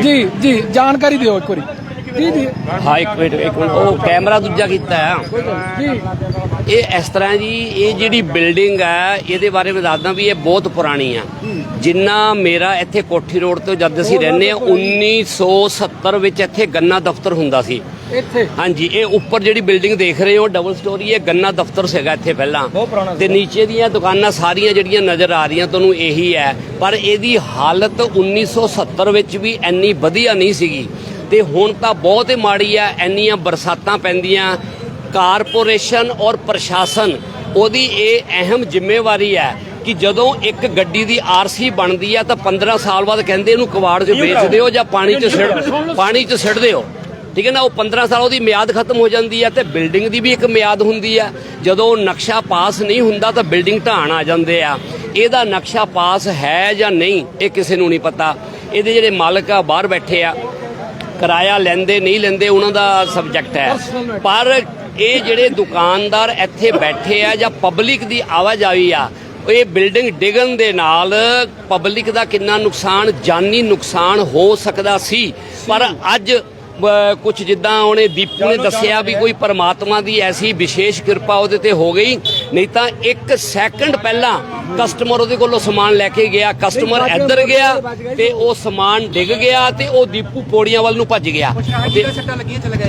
ਜੀ ਜੀ ਜਾਣਕਾਰੀ ਦਿਓ ਇੱਕ ਵਾਰੀ। ਜੀ ਜੀ। ਹਾਂ ਇੱਕ ਮਿੰਟ ਇੱਕ ਮਿੰਟ ਉਹ ਕੈਮਰਾ ਦੂਜਾ ਕੀਤਾ ਹੈ ਜੀ। ਇਹ ਇਸ ਤਰ੍ਹਾਂ ਜੀ ਇਹ ਜਿਹੜੀ ਬਿਲਡਿੰਗ ਹੈ ਇਹਦੇ ਬਾਰੇ ਮੈਂ ਦੱਸਦਾ ਵੀ ਇਹ ਬਹੁਤ ਪੁਰਾਣੀ ਆ। ਜਿੰਨਾ ਮੇਰਾ ਇੱਥੇ ਕੋਠੀ ਰੋਡ ਤੋਂ ਜਦ ਅਸੀਂ ਰਹਿੰਦੇ ਆ 1970 ਵਿੱਚ ਇੱਥੇ ਗੰਨਾ ਦਫ਼ਤਰ ਹੁੰਦਾ ਸੀ। ਇੱਥੇ? ਹਾਂਜੀ ਇਹ ਉੱਪਰ ਜਿਹੜੀ ਬਿਲਡਿੰਗ ਦੇਖ ਰਹੇ ਹੋ ਡਬਲ ਸਟੋਰੀ ਇਹ ਗੰਨਾ ਦਫ਼ਤਰ ਸੀਗਾ ਇੱਥੇ ਪਹਿਲਾਂ। ਤੇ ਨੀਚੇ ਦੀਆਂ ਦੁਕਾਨਾਂ ਸਾਰੀਆਂ ਜਿਹੜੀਆਂ ਨਜ਼ਰ ਆ ਰਹੀਆਂ ਤੁਹਾਨੂੰ ਇਹੀ ਹੈ। ਪਰ ਇਹਦੀ ਹਾਲਤ 1970 ਵਿੱਚ ਵੀ ਇੰਨੀ ਵਧੀਆ ਨਹੀਂ ਸੀਗੀ। ਤੇ ਹੁਣ ਤਾਂ ਬਹੁਤ ਹੀ ਮਾੜੀ ਆ ਇੰਨੀਆਂ ਬਰਸਾਤਾਂ ਪੈਂਦੀਆਂ। ਕਾਰਪੋਰੇਸ਼ਨ ਔਰ ਪ੍ਰਸ਼ਾਸਨ ਉਹਦੀ ਇਹ ਅਹਿਮ ਜ਼ਿੰਮੇਵਾਰੀ ਹੈ ਕਿ ਜਦੋਂ ਇੱਕ ਗੱਡੀ ਦੀ ਆਰਸੀ ਬਣਦੀ ਆ ਤਾਂ 15 ਸਾਲ ਬਾਅਦ ਕਹਿੰਦੇ ਇਹਨੂੰ ਕਵਾੜ 'ਚ ਵੇਚ ਦਿਓ ਜਾਂ ਪਾਣੀ 'ਚ ਸਿੱਟ ਪਾਣੀ 'ਚ ਸਿੱਟ ਦਿਓ। ਠੀਕ ਹੈ ਨਾ ਉਹ 15 ਸਾਲ ਉਹਦੀ ਮਿਆਦ ਖਤਮ ਹੋ ਜਾਂਦੀ ਹੈ ਤੇ ਬਿਲਡਿੰਗ ਦੀ ਵੀ ਇੱਕ ਮਿਆਦ ਹੁੰਦੀ ਹੈ। ਜਦੋਂ ਨਕਸ਼ਾ ਪਾਸ ਨਹੀਂ ਹੁੰਦਾ ਤਾਂ ਬਿਲਡਿੰਗ ਢਾਣ ਆ ਜਾਂਦੇ ਆ। ਇਹਦਾ ਨਕਸ਼ਾ ਪਾਸ ਹੈ ਜਾਂ ਨਹੀਂ ਇਹ ਕਿਸੇ ਨੂੰ ਨਹੀਂ ਪਤਾ। ਇਹਦੇ ਜਿਹੜੇ ਮਾਲਕ ਆ ਬਾਹਰ ਬੈਠੇ ਆ ਕਿਰਾਇਆ ਲੈਂਦੇ ਨਹੀਂ ਲੈਂਦੇ ਉਹਨਾਂ ਦਾ ਸਬਜੈਕਟ ਹੈ। ਪਰ ਇਹ ਜਿਹੜੇ ਦੁਕਾਨਦਾਰ ਇੱਥੇ ਬੈਠੇ ਆ ਜਾਂ ਪਬਲਿਕ ਦੀ ਆਵਾਜਾਈ ਆ ਇਹ ਬਿਲਡਿੰਗ ਡਿੱਗਣ ਦੇ ਨਾਲ ਪਬਲਿਕ ਦਾ ਕਿੰਨਾ ਨੁਕਸਾਨ ਜਾਨੀ ਨੁਕਸਾਨ ਹੋ ਸਕਦਾ ਸੀ। ਪਰ ਅੱਜ ਕੁਝ ਜਿੱਦਾਂ ਉਹਨੇ ਦੀਪੂ ਨੇ ਦੱਸਿਆ ਵੀ ਕੋਈ ਪਰਮਾਤਮਾ ਦੀ ਐਸੀ ਵਿਸ਼ੇਸ਼ ਕਿਰਪਾ ਉਹਦੇ ਤੇ ਹੋ ਗਈ ਨਹੀਂ ਤਾਂ ਇੱਕ ਸੈਕਿੰਡ ਪਹਿਲਾਂ ਕਸਟਮਰ ਉਹਦੇ ਕੋਲੋਂ ਸਮਾਨ ਲੈ ਕੇ ਗਿਆ ਕਸਟਮਰ ਇੱਧਰ ਗਿਆ ਤੇ ਉਹ ਸਮਾਨ ਡਿੱਗ ਗਿਆ ਤੇ ਉਹ ਦੀਪੂ ਪੌੜੀਆਂ ਵੱਲ ਨੂੰ ਭੱਜ ਗਿਆ।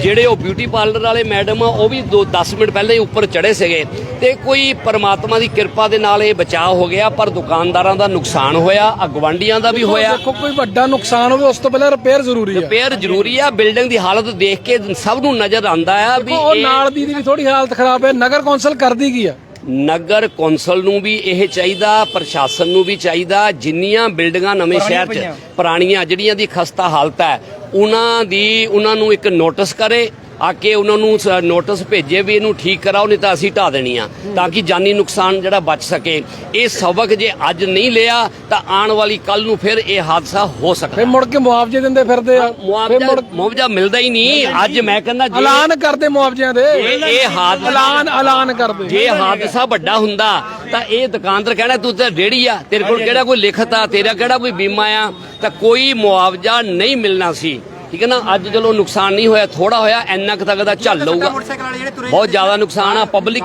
ਜਿਹੜੇ ਉਹ ਬਿਊਟੀ ਪਾਰਲਰ ਵਾਲੇ ਮੈਡਮ ਆ ਉਹ ਵੀ 10 ਮਿੰਟ ਪਹਿਲਾਂ ਹੀ ਉੱਪਰ ਚੜੇ ਸੀਗੇ। ਤੇ ਕੋਈ ਪਰਮਾਤਮਾ ਦੀ ਕਿਰਪਾ ਦੇ ਨਾਲ ਇਹ ਬਚਾਅ ਹੋ ਗਿਆ ਪਰ ਦੁਕਾਨਦਾਰਾਂ ਦਾ ਨੁਕਸਾਨ ਹੋਇਆ ਆ ਗਵਾਂਡੀਆਂ ਦਾ ਵੀ ਹੋਇਆ। ਦੇਖੋ ਕੋਈ ਵੱਡਾ ਨੁਕਸਾਨ ਹੋਵੇ ਉਸ ਤੋਂ ਪਹਿਲਾਂ ਰਿਪੇਅਰ ਜ਼ਰੂਰੀ ਹੈ ਰਿਪੇਅਰ ਜ਼ਰੂਰੀ ਆ ਬਿਲਡਿੰਗ ਦੀ ਹਾਲਤ ਦੇਖ ਕੇ ਸਭ ਨੂੰ ਨਜ਼ਰ ਆਂਦਾ ਆ ਵੀ ਉਹ ਨਾਲ ਦੀ ਦੀ ਵੀ ਥੋੜੀ ਹਾਲਤ ਖਰਾਬ ਹੈ। ਨਗਰ ਕੌਂਸਲ ਕਰਦੀ ਕੀ ਆ? ਨਗਰ ਕੌਂਸਲ ਨੂੰ ਵੀ ਇਹ ਚਾਹੀਦਾ ਪ੍ਰਸ਼ਾਸਨ ਨੂੰ ਵੀ ਚਾਹੀਦਾ ਜਿੰਨੀਆਂ ਬਿਲਡਿੰਗਾਂ ਨਵੇਂ ਸ਼ਹਿਰ 'ਚ ਪੁਰਾਣੀਆਂ ਜਿਹੜੀਆਂ ਦੀ ਖਸਤਾ ਹਾਲਤ ਹੈ ਉਹਨਾਂ ਦੀ ਉਹਨਾਂ ਨੂੰ ਇੱਕ ਨੋਟਿਸ ਕਰੇ ਆ ਕੇ ਉਹਨਾਂ ਨੂੰ ਨੋਟਿਸ ਭੇਜੇ ਵੀ ਇਹਨੂੰ ਠੀਕ ਕਰਾਓ ਨਹੀਂ ਤਾਂ ਅਸੀਂ ਢਾ ਦੇਣੀ ਆ ਤਾਂ ਕਿ ਜਾਨੀ ਨੁਕਸਾਨ ਜਿਹੜਾ ਬਚ ਸਕੇ। ਇਹ ਸਬਕ ਜੇ ਅੱਜ ਨਹੀਂ ਲਿਆ ਤਾਂ ਆਉਣ ਵਾਲੀ ਕੱਲ ਨੂੰ ਫਿਰ ਇਹ ਹਾਦਸਾ ਹੋ ਸਕਦਾ। ਫਿਰ ਮੁੜ ਕੇ ਮੁਆਵਜ਼ੇ ਦਿੰਦੇ ਫਿਰਦੇ ਆ। ਫਿਰ ਮੁਆਵਜ਼ਾ ਮੁੜ ਮੁਆਵਜ਼ਾ ਮਿਲਦਾ ਹੀ ਨਹੀਂ। ਅੱਜ ਮੈਂ ਕਹਿੰਦਾ ਜੇ ਐਲਾਨ ਕਰਦੇ ਮੁਆਵਜ਼ਿਆਂ ਦੇ। ਇਹ- ਹਾਦਸਾ- ਐਲਾਨ ਐਲਾਨ ਕਰਦੇ। ਜੇ ਹਾਦਸਾ ਵੱਡਾ ਹੁੰਦਾ ਤਾਂ ਇਹ ਦੁਕਾਨਦਾਰ ਕਹਿਣਾ ਤੂੰ ਤਾਂ ਰੇੜੀ ਆ ਤੇਰੇ ਕੋਲ ਕਿਹੜਾ ਕੋਈ ਲਿਖਤ ਆ ਤੇਰਾ ਕਿਹੜਾ ਕੋਈ ਬੀਮਾ ਆ? ਤਾਂ ਕੋਈ ਮੁਆਵਜ਼ਾ ਨਹੀਂ ਮਿਲਣਾ ਸੀ। ਠੀਕ ਹੈ ਨਾ? ਅੱਜ ਚਲੋ ਨੁਕਸਾਨ ਨਹੀਂ ਹੋਇਆ ਥੋੜਾ ਹੋਇਆ ਇੰਨਾ ਕੁ ਤੱਕ ਦਾ ਝੱਲ ਲਊਗਾ। ਬਹੁਤ ਜ਼ਿਆਦਾ ਨੁਕਸਾਨ ਆ ਪਬਲਿਕ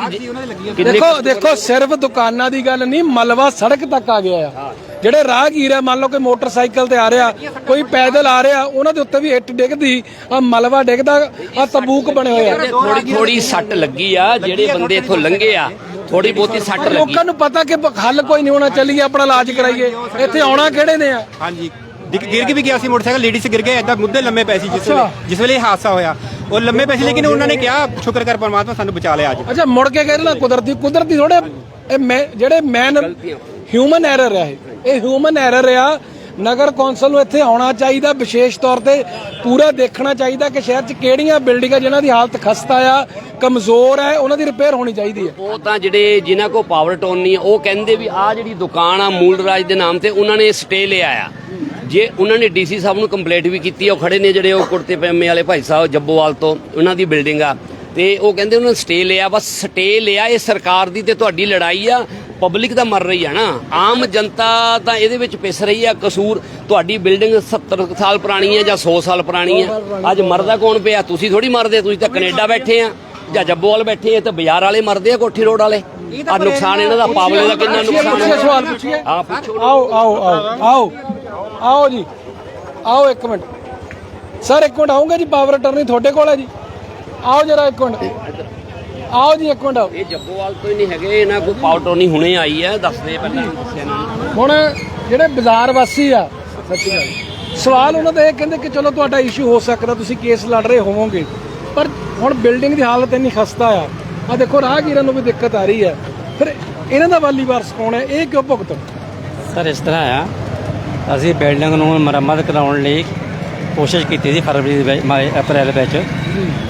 ਦੇਖੋ ਦੇਖੋ ਸਿਰਫ ਦੁਕਾਨਾਂ ਦੀ ਗੱਲ ਨਹੀਂ ਮਲਵਾ ਸੜਕ ਤੱਕ ਆ ਗਿਆ ਆ। ਜਿਹੜੇ ਰਾਹਗੀਰ ਆ ਮੰਨ ਲਓ ਕਿ ਮੋਟਰਸਾਈਕਲ ਤੇ ਆ ਰਿਹਾ ਕੋਈ ਪੈਦਲ ਆ ਰਿਹਾ ਉਹਨਾਂ ਦੇ ਉੱਤੇ ਵੀ ਇੱਟ ਡਿੱਗਦੀ ਆ ਮਲਵਾ ਡਿੱਗਦਾ ਆ ਤਬੂਕ ਬਣੇ ਹੋਏ ਆ। ਥੋੜੀ ਥੋੜੀ ਸੱਟ ਲੱਗੀ ਆ ਜਿਹੜੇ ਬੰਦੇ ਇੱਥੋਂ ਲੰਘੇ ਆ ਥੋੜੀ ਬਹੁਤੀ ਸੱਟ ਲੱਗੀ। ਲੋਕਾਂ ਨੂੰ ਪਤਾ ਕਿ ਹੱਲ ਕੋਈ ਨਹੀਂ ਹੋਣਾ ਚੱਲੀਏ ਆਪਣਾ ਇਲਾਜ ਕਰਾਈਏ। ਇੱਥੇ ਆਉਣਾ ਕਿਹੜੇ ਨੇ ਆ? ਹਾਂਜੀ। ਡਿੱਗ ਗਿਰ ਕੇ ਵੀ ਗਿਆ ਸੀ ਮੋਟਰਸਾਈਕਲ ਲੇਡੀਜ਼ ਗਿਰ ਗਏ ਐਦਾਂ ਮੁੱਦੇ ਲੰਮੇ ਸੀ ਜਿਸ ਵੇਲੇ। ਜਿਸ ਵੇਲੇ ਇਹ ਹਾਦਸਾ ਹੋਇਆ। ਉਹ ਲੰਮੇ ਸੀ ਲੇਕਿਨ ਉਹਨਾਂ ਨੇ ਕਿਹਾ ਸ਼ੁਕਰ ਕਰ ਪਰਮਾਤਮਾ ਸਾਨੂੰ ਬਚਾ ਲਿਆ ਅੱਜ। ਅੱਛਾ ਮੁੜ ਕੇ ਕਹਿੰਦੇ ਨਾ ਕੁਦਰਤੀ ਕੁਦਰਤੀ ਥੋੜੇ ਇਹ ਮੈਂ ਜਿਹੜੇ ਮੈਨ ਹਿਊਮਨ ਐਰਰ ਆ ਇਹ। ਇਹ ਹਿਊਮਨ ਐਰਰ ਆ ਨਗਰ ਕੌਂਸਲ ਨੂੰ ਇੱਥੇ ਆਉਣਾ ਚਾਹੀਦਾ ਵਿਸ਼ੇਸ਼ ਤੌਰ ਤੇ ਪੂਰਾ ਦੇਖਣਾ ਚਾਹੀਦਾ ਕਿ ਸ਼ਹਿਰ 'ਚ ਕਿਹੜੀਆਂ ਬਿਲਡਿੰਗਾਂ ਜਿਨ੍ਹਾਂ ਦੀ ਹਾਲਤ ਖਸਤਾ ਆ ਕਮਜ਼ੋਰ ਹੈ ਉਹਨਾਂ ਦੀ ਰਿਪੇਅਰ ਹੋਣੀ ਚਾਹੀਦੀ ਹੈ ਉਹ ਤਾਂ ਜਿਹੜੇ ਜਿਨ੍ਹਾਂ ਕੋ ਪਾਵਰ ਟੋਨ ਨਹੀਂ ਹੈ, ਉਹ ਕਹਿੰਦੇ ਵੀ ਆਹ ਜਿਹੜੀ ਦੁਕਾਨ ਆ ਮੂਲ ਰਾਜ ਦੇ ਨਾਮ ਤੇ ਉਹਨਾਂ ਨੇ ਸਟੇ ਲਿਆ ਆ। ਜੇ ਉਹਨਾਂ ਨੇ ਡੀਸੀ ਸਾਹਿਬ ਨੂੰ ਕੰਪਲੇਂਟ ਵੀ ਕੀਤੀ ਆ, ਉਹ ਖੜੇ ਨੇ ਜਿਹੜੇ ਉਹ ਕੁੜਤੇ ਪਜਾਮੇ ਵਾਲੇ ਭਾਈ ਸਾਹਿਬ ਜੱਬੋਵਾਲ ਤੋਂ ਉਹਨਾਂ ਦੀ ਬਿਲਡਿੰਗ ਆ। ਤੇ ਉਹ ਕਹਿੰਦੇ ਉਹਨਾਂ ਨੇ ਸਟੇ ਲਿਆ ਬਸ ਸਟੇ ਲਿਆ ਇਹ ਸਰਕਾਰ ਦੀ ਤੇ ਤੁਹਾਡੀ ਲੜਾਈ ਆ ਪਬਲਿਕ ਤਾਂ ਮਰ ਰਹੀ ਆ ਨਾ। ਆਮ ਜਨਤਾ ਤਾਂ ਇਹਦੇ ਵਿੱਚ ਪਿਸ ਰਹੀ ਆ ਕਸੂਰ। ਤੁਹਾਡੀ ਬਿਲਡਿੰਗ 70 ਸਾਲ ਪੁਰਾਣੀ ਹੈ ਜਾਂ 100 ਸਾਲ ਪੁਰਾਣੀ ਹੈ ਅੱਜ ਮਰਦਾ ਕੌਣ ਪਿਆ? ਤੁਸੀਂ ਥੋੜੀ ਮਰਦੇ ਤੁਸੀਂ ਤਾਂ ਕੈਨੇਡਾ ਬੈਠੇ ਆ ਜਾਂ ਜੱਬੋਵਾਲ ਬੈਠੇ ਆ ਤੇ ਬਾਜ਼ਾਰ ਵਾਲੇ ਮਰਦੇ ਆ ਕੋਠੀ ਰੋਡ ਵਾਲੇ? ਆ ਨੁਕਸਾਨ ਇਹਨਾਂ ਦਾ ਪਾਵਲੇ ਦਾ ਕਿੰਨਾ ਨੁਕਸਾਨ ਆ? ਪੁੱਛੋ। ਆਓ ਆਓ ਆਓ ਆਓ। ਆਓ ਜੀ। ਆਓ ਇੱਕ ਮਿੰਟ। ਸਰ ਇੱਕ ਮਿੰਟ ਆਉਂਗੇ ਜੀ ਪਾਵਰ ਅਟਰਨੀ ਤੁਹਾਡੇ ਕੋਲ ਹੈ ਜੀ। ਆਓ ਜਰਾ ਇੱਕ ਮਿੰਟ। ਆਓ ਜੀ ਇੱਕ ਮਿੰਟ। ਆਓ ਇਹ ਜੱਬੋਵਾਲ ਤੋਂ ਹੀ ਨਹੀਂ ਹੈਗੇ ਇਹਨਾਂ ਕੋਈ ਪਾਵਰ ਟੋਨੀ ਹੁਣੇ ਆਈ ਹੈ ਦੱਸਦੇ ਪਹਿਲਾਂ ਦੱਸਿਆ ਇਹਨਾਂ ਨੇ। ਹੁਣ ਜਿਹੜੇ ਬਾਜ਼ਾਰ ਵਾਸੀ ਆ ਸੱਚੀ ਗੱਲ ਸਵਾਲ ਉਹਨਾਂ ਦਾ ਇਹ ਕਹਿੰਦੇ ਕਿ ਚਲੋ ਤੁਹਾਡਾ ਇਸ਼ੂ ਹੋ ਸਕਦਾ ਤੁਸੀਂ ਕੇਸ ਲੜ ਰਹੇ ਹੋਵੋਗੇ। ਪਰ ਹੁਣ ਬਿਲਡਿੰਗ ਦੀ ਹਾਲਤ ਇੰਨੀ ਖਸਤਾ ਆ ਆ ਦੇਖੋ ਰਾਹਗੀਰਾਂ ਨੂੰ ਵੀ ਦਿੱਕਤ ਆ ਰਹੀ ਹੈ। ਫਿਰ ਇਹਨਾਂ ਦਾ ਵਾਲੀ ਵਾਰਸ ਕੌਣ ਹੈ? ਇਹ ਕਿਉਂ ਭੁਗਤਣ ਸਰ ਇਸ ਤਰ੍ਹਾਂ ਆ ਅਸੀਂ ਬਿਲਡਿੰਗ ਨੂੰ ਮੁਰੰਮਤ ਕਰਾਉਣ ਲਈ ਕੋਸ਼ਿਸ਼ ਕੀਤੀ ਸੀ ਫਰਵਰੀ ਦੇ ਵਿੱਚ ਅਪ੍ਰੈਲ ਵਿੱਚ।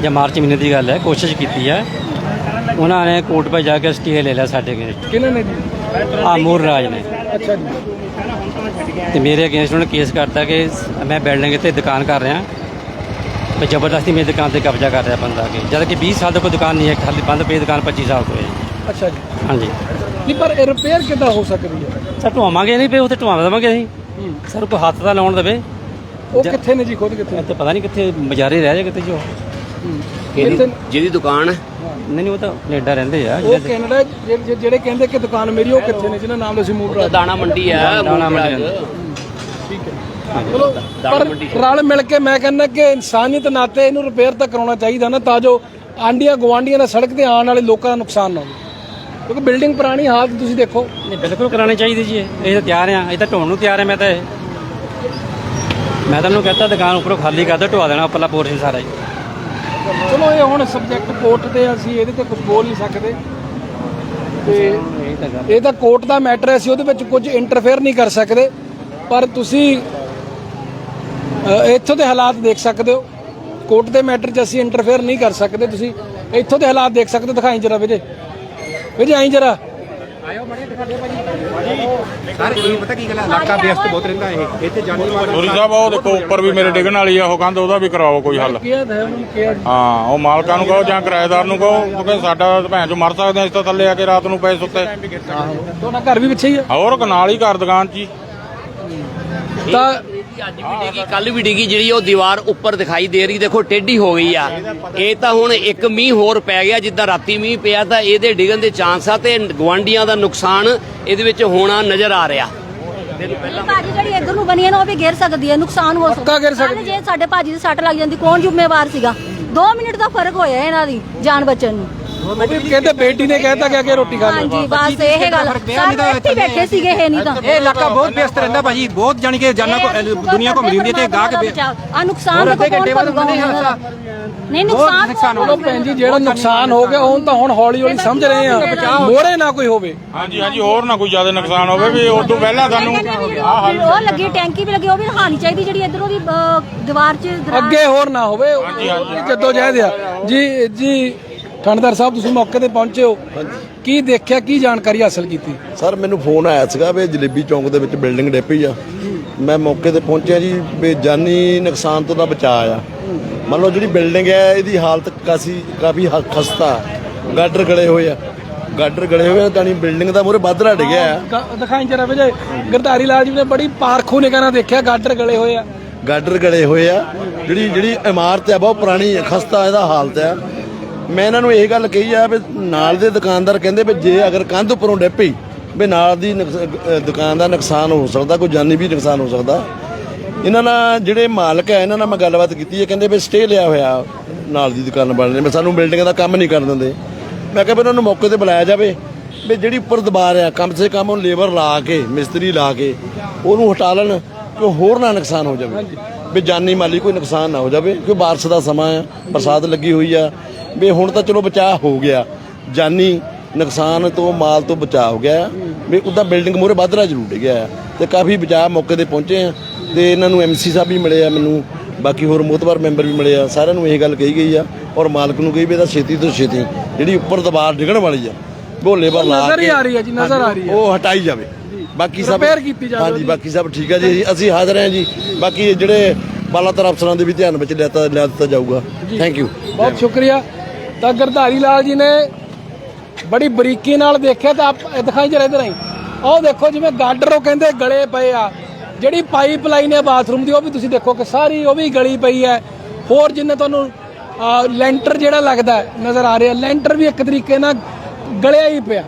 ਜਾਂ ਮਾਰਚ ਮਹੀਨੇ ਦੀ ਗੱਲ ਹੈ ਕੋਸ਼ਿਸ਼ ਕੀਤੀ ਹੈ। ਉਹਨਾਂ ਨੇ ਕੋਰਟ 'ਤੇ ਜਾ ਕੇ ਸਟੇ ਲੈ ਲਿਆ ਸਾਡੇ ਅਗੇਂਸਟ। ਕਿਹਨਾਂ ਨੇ ਜੀ? ਆਮੂਰ ਰਾਜ ਨੇ। ਅੱਛਾ ਜੀ। ਤੇ ਮੇਰੇ ਅਗੇਂਸਟ ਉਹਨਾਂ ਕੇਸ ਕਰਤਾ ਕਿ ਮੈਂ ਬਿਲਡਿੰਗ ਇੱਥੇ ਦੁਕਾਨ ਕਰ ਰਿਹਾ। ਤੇ ਜ਼ਬਰਦਸਤੀ ਮੇਰੀ ਦੁਕਾਨ ਤੇ ਕਬਜ਼ਾ ਕਰ ਰਿਹਾ ਬੰਦਾ ਕਿ ਜਦ ਕਿ 20 ਸਾਲ ਤੋਂ ਕੋਈ ਦੁਕਾਨ ਨਹੀਂ ਹੈ ਖਾਲੀ ਬੰਦ ਪਈ ਦੁਕਾਨ 25 ਸਾਲ ਤੋਂ ਹੈ ਜੀ। ਅੱਛਾ ਜੀ। ਹਾਂਜੀ। ਨਹੀਂ ਪਰ ਇਹ ਰਿਪੇਅਰ ਕਿੱਦਾਂ ਹੋ ਸਕਦੀ ਹੈ? ਸਰ ਢਵਾਵਾਂਗੇ ਨਹੀਂ ਪਏ ਉੱਥੇ ਢਵਾ ਦੇਵਾਂਗੇ ਅਸੀਂ। ਸਰ ਕੋਈ ਹੱਥ ਦਾ ਲਾਉਣ ਦੇਵੇ? ਉਹ ਕਿੱਥੇ ਨੇ ਜੀ ਖੁਦ ਕਿੱਥੇ? ਇੱਥੇ ਪਤਾ ਨਹੀਂ ਕਿੱਥੇ ਬਾਜ਼ਾਰੇ ਰਹਿ ਜਾ ਕਿਤੇ ਜੋ ਜਿਹਦੀ ਦੁਕਾਨ ਹੈ। ਨਹੀਂ ਨਹੀਂ ਉਹ ਤਾਂ ਕੈਨੇਡਾ ਰਹਿੰਦੇ ਆ ਉਹ ਕੈਨੇਡਾ ਜਿਹੜੇ- ਜਿਹੜੇ- ਜਿਹੜੇ ਕਹਿੰਦੇ ਕਿ ਦੁਕਾਨ ਮੇਰੀ ਉਹ ਕਿੱਥੇ ਨੇ? ਜਿਹਨਾਂ ਨਾਮ ਅਸੀਂ ਮੂਵ ਉਹ ਤਾਂ ਦਾਣਾ ਮੰਡੀ ਹੈ ਦਾਣਾ ਮੰਡੀ। ਠੀਕ ਹੈ। ਚਲੋ ਪਰ ਰਲ ਮਿਲ ਕੇ ਮੈਂ ਕਹਿੰਦਾ ਕਿ ਇਨਸਾਨੀਅਤ ਨਾਤੇ ਇਹਨੂੰ ਰਿਪੇਅਰ ਤਾਂ ਕਰਾਉਣਾ ਚਾਹੀਦਾ ਨਾ ਤਾਂ ਜੋ ਆਂਡੀਆਂ ਗਵਾਂਡੀਆਂ ਦਾ ਸੜਕ ਤੇ ਆਉਣ ਵਾਲੇ ਲੋਕਾਂ ਦਾ ਨੁਕਸਾਨ ਨਾ ਹੋਵੇ। ਕਿਉਂਕਿ ਬਿਲਡਿੰਗ ਪੁਰਾਣੀ ਹਾਲਤ ਤੁਸੀਂ ਦੇਖੋ। ਨਹੀਂ ਬਿਲਕੁਲ ਕਰਾਉਣੀ ਚਾਹੀਦੀ ਜੀ ਇਹ। ਇਹ ਤਾਂ ਤਿਆਰ ਆ ਇਹ ਤਾਂ ਢੋਣ ਨੂੰ ਤਿਆਰ ਆ ਮੈਂ ਤਾਂ ਇਹ। ਮੈਂ ਤਾਂ ਉਹਨੂੰ ਕਹਤਾ ਦੁਕਾਨ ਉੱਪਰੋਂ ਖਾਲੀ ਕਰ ਦੋ ਢਵਾ ਦੇਣਾ ਉੱਪਰਲਾ ਪੋਰਸ਼ਨ ਸਾਰਾ ਹੀ। ਚਲੋ ਇਹ ਹੁਣ ਸਬਜੈਕਟ ਕੋਰਟ ਤੇ ਅਸੀਂ ਇਹਦੇ ਤੇ ਕੁਝ ਬੋਲ ਨਹੀਂ ਸਕਦੇ। ਤੇ ਇਹ ਤਾਂ ਕੋਰਟ ਦਾ ਮੈਟਰ ਹੈ ਅਸੀਂ ਉਹਦੇ ਵਿੱਚ ਕੁਝ ਇੰਟਰਫੇਅਰ ਨਹੀਂ ਕਰ ਸਕਦੇ। ਪਰ ਤੁਸੀਂ ਇੱਥੋਂ ਦੇ ਹਾਲਾਤ ਦੇਖ ਸਕਦੇ ਹੋ। ਕੋਰਟ ਦੇ ਮੈਟਰ 'ਚ ਅਸੀਂ ਇੰਟਰਫੇਅਰ ਨਹੀਂ ਕਰ ਸਕਦੇ ਤੁਸੀਂ ਇੱਥੋਂ ਦੇ ਹਾਲਾਤ ਦੇਖ ਸਕਦੇ ਦਿਖਾਈ ਜਰਾ ਵਿਜੇ ਵਿਜੇ ਆਈ ਜਰਾ। ਸਰ ਇਹ ਪਤਾ ਕੀ ਗੱਲ ਹੈ ਇਲਾਕਾ ਵਿਅਸਤ ਬਹੁਤ ਰਹਿੰਦਾ ਇਹ। ਇੱਥੇ ਜਾਣੀ ਮਾਰ ਸੂਰੀ ਸਾਹਿਬ ਉਹ ਦੇਖੋ ਉੱਪਰ ਵੀ ਮੇਰੇ ਡਿੱਗਣ ਵਾਲੀ ਆ ਉਹ ਕੰਧ ਉਹਦਾ ਵੀ ਕਰਾਓ ਕੋਈ ਹੱਲ। ਹੈ ਉਹ ਮਾਲਕਾਂ ਨੂੰ ਕਹੋ ਜਾਂ ਕਿਰਾਏਦਾਰ ਨੂੰ ਕਹੋ ਕਿਉਂਕਿ ਸਾਡਾ ਭੈਣ ਚੋ ਮਰ ਸਕਦੇ ਆ ਇਸ ਤੋਂ ਥੱਲੇ ਆ ਕੇ ਰਾਤ ਨੂੰ ਪਏ ਸੁੱਤੇ। ਤੁਹਾਡਾ ਘਰ ਵੀ ਪਿੱਛੇ ਹੀ ਆ? ਹੋਰ ਕਨਾਲ ਹੀ ਘਰ ਦੁਕਾਨ 'ਚ ਹੀ। ਤਾਂ ਅੱਜ ਵੀ ਡਿੱਗੀ ਕੱਲ ਵੀ ਡਿੱਗੀ ਜਿਹੜੀ ਉਹ ਦੀਵਾਰ ਉੱਪਰ ਦਿਖਾਈ ਦੇ ਰਹੀ ਦੇਖੋ ਟੇਢੀ ਹੋ ਗਈ ਆ। ਇਹ ਤਾਂ ਹੁਣ ਇੱਕ ਮੀਂਹ ਹੋਰ ਪੈ ਗਿਆ ਜਿੱਦਾਂ ਰਾਤੀ ਮੀਂਹ ਪਿਆ ਤਾਂ ਇਹਦੇ ਡਿੱਗਣ ਦੇ ਚਾਂਸ ਆ ਤੇ ਗਵਾਂਡੀਆਂ ਦਾ ਨੁਕਸਾਨ ਇਹਦੇ ਵਿੱਚ ਹੋਣਾ ਨਜ਼ਰ ਆ ਰਿਹਾ। ਭਾਜੀ ਜਿਹੜੀ ਇੱਧਰ ਨੂੰ ਬਣੀ ਹੈ ਨਾ ਉਹ ਵੀ ਗਿਰ ਸਕਦੀ ਹੈ ਨੁਕਸਾਨ ਹੋ ਪੱਕਾ ਗਿਰ ਸਕਦੀ ਕੱਲ੍ਹ ਜੇ ਸਾਡੇ ਭਾਜੀ ਦੇ ਸੱਟ ਲੱਗ ਜਾਂਦੀ ਕੌਣ ਜ਼ਿੰਮੇਵਾਰ ਸੀਗਾ? 2 ਮਿੰਟ ਦਾ ਫ਼ਰਕ ਹੋਇਆ ਇਹਨਾਂ ਦੀ ਜਾਨ ਬਚਣ ਨੂੰ। ਉਹ ਵੀ ਕਹਿੰਦੇ ਬੇਟੀ ਨੇ ਕਹਿਤਾ ਕਿ ਰੋਟੀ ਖਾ ਲਓ। ਹਾਂਜੀ ਬਸ ਇਹ ਗੱਲ। ਸਾਰੇ ਇੱਥੇ ਬੈਠੇ ਸੀਗੇ ਇਹ ਨਹੀਂ ਤਾਂ। ਇਹ ਇਲਾਕਾ ਬਹੁਤ ਵਿਅਸਤ ਰਹਿੰਦਾ ਭਾਜੀ ਬਹੁਤ ਜਾਣੀ ਕਿ ਜਾਨਾਂ ਕੋ ਦੁਨੀਆ ਘੁੰਮਦੀ ਹੁੰਦੀ ਹੈ ਤੇ ਗਾਹਕ ਵੀ- ਆ ਨੁਕਸਾਨ ਹੋਰ ਦੇਖੋ ਅੱਧੇ ਕੌਣ ਘੰਟੇ ਬਾਅਦ ਭਰੂਗਾ? ਉਹਨੇ ਹੁਣ ਹਾਦਸਾ। ਨਹੀਂ ਬਹੁਤ ਨੁਕਸਾਨ ਨੁਕਸਾਨ ਚਲੋ ਭੈਣ ਜੀ ਜਿਹੜਾ ਨੁਕਸਾਨ ਹੋ ਗਿਆ ਹੁਣ ਤਾਂ ਹੁਣ ਹੌਲੀ ਹੌਲੀ ਸਮਝ ਰਹੇ ਆ। ਮੋਰੇ ਨਾ ਕੋਈ ਹੋਵੇ। ਹਾਂਜੀ ਹਾਂਜੀ ਹੋਰ ਨਾ ਕੋਈ ਜ਼ਿਆਦਾ ਨੁਕਸਾਨ ਹੋਵੇ ਵੀ ਉਸ ਤੋਂ ਪਹਿਲਾਂ ਸਾਨੂੰ ਉਹ ਲੱਗੀ ਟੈਂਕੀ ਵੀ ਲੱਗੀ ਉਹ ਵੀ ਹਾਨੀ ਚਾਹੀਦੀ ਜਿਹੜੀ ਇਧਰੋਂ ਦੀ ਅਹ, ਦੀਵਾਰ 'ਚ ਅੱਗੇ ਹੋਰ ਨਾ ਹੋਵੇ ਜਦੋਂ ਜਹਿਦ ਆ। ਜੀ ਜੀ ਥਾਣੇਦਾਰ ਸਾਹਿਬ ਤੁਸੀਂ ਮੌਕੇ ਤੇ ਪਹੁੰਚੇ ਹੋ। ਕੀ ਦੇਖਿਆ ਕੀ ਜਾਣਕਾਰੀ ਹਾਸਲ ਕੀਤੀ? ਸਰ ਮੈਨੂੰ ਫੋਨ ਆਇਆ ਸੀਗਾ ਵੀ ਜਲੇਬੀ ਚੌਂਕ ਦੇ ਵਿੱਚ ਬਿਲਡਿੰਗ ਡਿੱਪੀ ਆ। ਮੈਂ ਮੌਕੇ ਤੇ ਪਹੁੰਚਿਆ ਜੀ ਵੀ ਜਾਨੀ ਨੁਕਸਾਨ ਤੋਂ ਦਾ ਬਚਾਅ ਆ। ਮੰਨ ਲਓ ਜਿਹੜੀ ਬਿਲਡਿੰਗ ਹੈ ਇਹਦੀ ਹਾਲਤ ਕਾਸੀ ਕਾਫੀ ਹ- ਖਸਤਾ ਗਾਡਰ ਗਲੇ ਹੋਏ ਆ। ਗਾਡਰ ਗਲੇ ਹੋਏ ਤਾਂ ਬਿਲਡਿੰਗ ਦਾ ਮੂਰੇ ਬਾਦਰਾ ਡਿੱਗਿਆ ਆ। ਦਿਖਾਈ ਜਰਾ ਵਜੇ ਗਰਧਾਰੀ ਲਾਲ ਜੀ ਨੇ ਬੜੀ ਪਾਰਖੂ ਨਿਗਾਹ ਨਾਲ ਦੇਖਿਆ ਗਾਡਰ ਗਲੇ ਹੋਏ ਆ। ਗਾਡਰ ਗਲੇ ਹੋਏ ਆ। ਜਿਹੜੀ ਜਿਹੜੀ ਇਮਾਰਤ ਆ ਬਹੁਤ ਪੁਰਾਣੀ ਖਸਤਾ ਇਹਦਾ ਹਾਲਤ ਆ। ਮੈਂ ਇਹਨਾਂ ਨੂੰ ਇਹ ਗੱਲ ਕਹੀ ਆ ਵੀ ਨਾਲ ਦੇ ਦੁਕਾਨਦਾਰ ਕਹਿੰਦੇ ਵੀ ਜੇ ਅਗਰ ਕੰਧ ਉੱਪਰੋਂ ਡਿੱਪੀ ਵੀ ਨਾਲ ਦੀ ਨੁਕਸ- ਦੁਕਾਨ ਦਾ ਨੁਕਸਾਨ ਹੋ ਸਕਦਾ, ਕੋਈ ਜਾਨੀ ਵੀ ਨੁਕਸਾਨ ਹੋ ਸਕਦਾ। ਇਹਨਾਂ ਨਾਲ ਜਿਹੜੇ ਮਾਲਕ ਹੈ ਇਹਨਾਂ ਨਾਲ ਮੈਂ ਗੱਲਬਾਤ ਕੀਤੀ ਹੈ ਕਹਿੰਦੇ ਵੀ ਸਟੇ ਲਿਆ ਹੋਇਆ ਨਾਲ ਦੀ ਦੁਕਾਨ ਵਾਲੇ ਨੇ ਸਾਨੂੰ ਬਿਲਡਿੰਗ ਦਾ ਕੰਮ ਨਹੀਂ ਕਰਨ ਦਿੰਦੇ। ਮੈਂ ਕਿਹਾ ਵੀ ਉਹਨਾਂ ਨੂੰ ਮੌਕੇ ਤੇ ਬੁਲਾਇਆ ਜਾਵੇ, ਵੀ ਜਿਹੜੀ ਉੱਪਰ ਦੀਵਾਰ ਆ ਕਮ ਸੇ ਕਮ ਉਹ ਲੇਬਰ ਲਾ ਕੇ, ਮਿਸਤਰੀ ਲਾ ਕੇ, ਉਹਨੂੰ ਹਟਾ ਲੈਣ, ਕਿ ਹੋਰ ਨਾ ਨੁਕਸਾਨ ਹੋ ਜਾਵੇ। ਵੀ ਜਾਨੀ ਮਾਲੀ ਕੋਈ ਨੁਕਸਾਨ ਨਾ ਹੋ ਜਾਵੇ, ਕਿ ਬਾਰਿਸ਼ ਦਾ ਸਮਾਂ ਆ, ਬਰਸਾਤ ਲੱਗੀ ਹੋਈ ਆ ਵੀ ਹੁਣ ਤਾਂ ਚਲੋ ਬਚਾਅ ਹੋ ਗਿਆ। ਜਾਨੀ ਨੁਕਸਾਨ ਤੋਂ ਮਾਲ ਤੋਂ ਬਚਾਅ ਹੋ ਗਿਆ। ਵੀ ਉਹਦਾ ਬਿਲਡਿੰਗ ਮੂਹਰੇ ਵਾਧਰਾ ਜ਼ਰੂਰ ਡਿੱਗਿਆ ਤੇ ਕਾਫੀ ਬਚਾਅ ਮੌਕੇ ਤੇ ਪਹੁੰਚੇ ਆ ਤੇ ਇਹਨਾਂ ਨੂੰ ਐਮਸੀ ਸਾਹਿਬ ਵੀ ਮਿਲੇ ਆ ਮੈਨੂੰ ਬਾਕੀ ਹੋਰ ਮੋਤਬਰ ਮੈਂਬਰ ਵੀ ਮਿਲੇ ਆ ਸਾਰਿਆਂ ਨੂੰ ਇਹ ਗੱਲ ਕਹੀ ਗਈ ਆ ਔਰ ਮਾਲਕ ਨੂੰ ਕਹੀ ਵੀ ਇਹਦਾ ਛੇਤੀ ਤੋਂ ਛੇਤੀ ਜਿਹੜੀ ਉੱਪਰ ਦੀਵਾਰ ਡਿੱਗਣ ਵਾਲੀ ਆ ਉਹ ਲੇਬਰ ਲਾ ਨਜ਼ਰ ਹੀ ਆ ਰਹੀ ਹੈ ਜੀ, ਨਜ਼ਰ ਆ ਰਹੀ ਹੈ। ਉਹ ਹਟਾਈ ਜਾਵੇ। ਬਾਕੀ ਸਭ Repair ਕੀਤੀ ਜਾਵੇ ਹਾਂਜੀ। ਬਾਕੀ ਸਭ ਠੀਕ ਆ ਜੀ ਅਸੀਂ ਹਾਜ਼ਰ ਹਾਂ ਜੀ। ਬਾਕੀ ਜਿਹੜੇ ਬਾਲਾਤਰ ਅਫਸਰਾਂ ਦੇ ਵੀ ਧਿਆਨ ਵਿੱਚ ਲਿਆ ਦਿੱਤਾ ਜਾਊਗਾ। ਥੈਂਕ ਯੂ ਬਹੁਤ ਸ਼ੁਕਰੀਆ। ਤਾਂ ਗਰਧਾਰੀ ਲਾਲ ਜੀ ਨੇ ਬੜੀ ਬਰੀਕੀ ਨਾਲ ਦੇਖਿਆ ਤਾਂ ਆਪ ਦਿਖਾਈ ਜਰਾ ਇਧਰ ਆਈ। ਉਹ ਦੇਖੋ ਜਿਵੇਂ ਗਾਡਰ ਉਹ ਕਹਿੰਦੇ ਗਲੇ ਪਏ ਆ। ਜਿਹੜੀ ਪਾਈਪ ਲਾਈਨ ਹੈ ਬਾਥਰੂਮ ਦੀ, ਉਹ ਵੀ ਤੁਸੀਂ ਦੇਖੋ ਕਿ ਸਾਰੀ ਉਹ ਵੀ ਗਲੀ ਪਈ ਹੈ। ਹੋਰ ਜਿੰਨੇ ਤੁਹਾਨੂੰ ਲੈਂਟਰ ਜਿਹੜਾ ਲੱਗਦਾ ਨਜ਼ਰ ਆ ਰਿਹਾ, ਲੈਂਟਰ ਵੀ ਇੱਕ ਤਰੀਕੇ ਨਾਲ ਗਲਿਆ ਹੀ ਪਿਆ।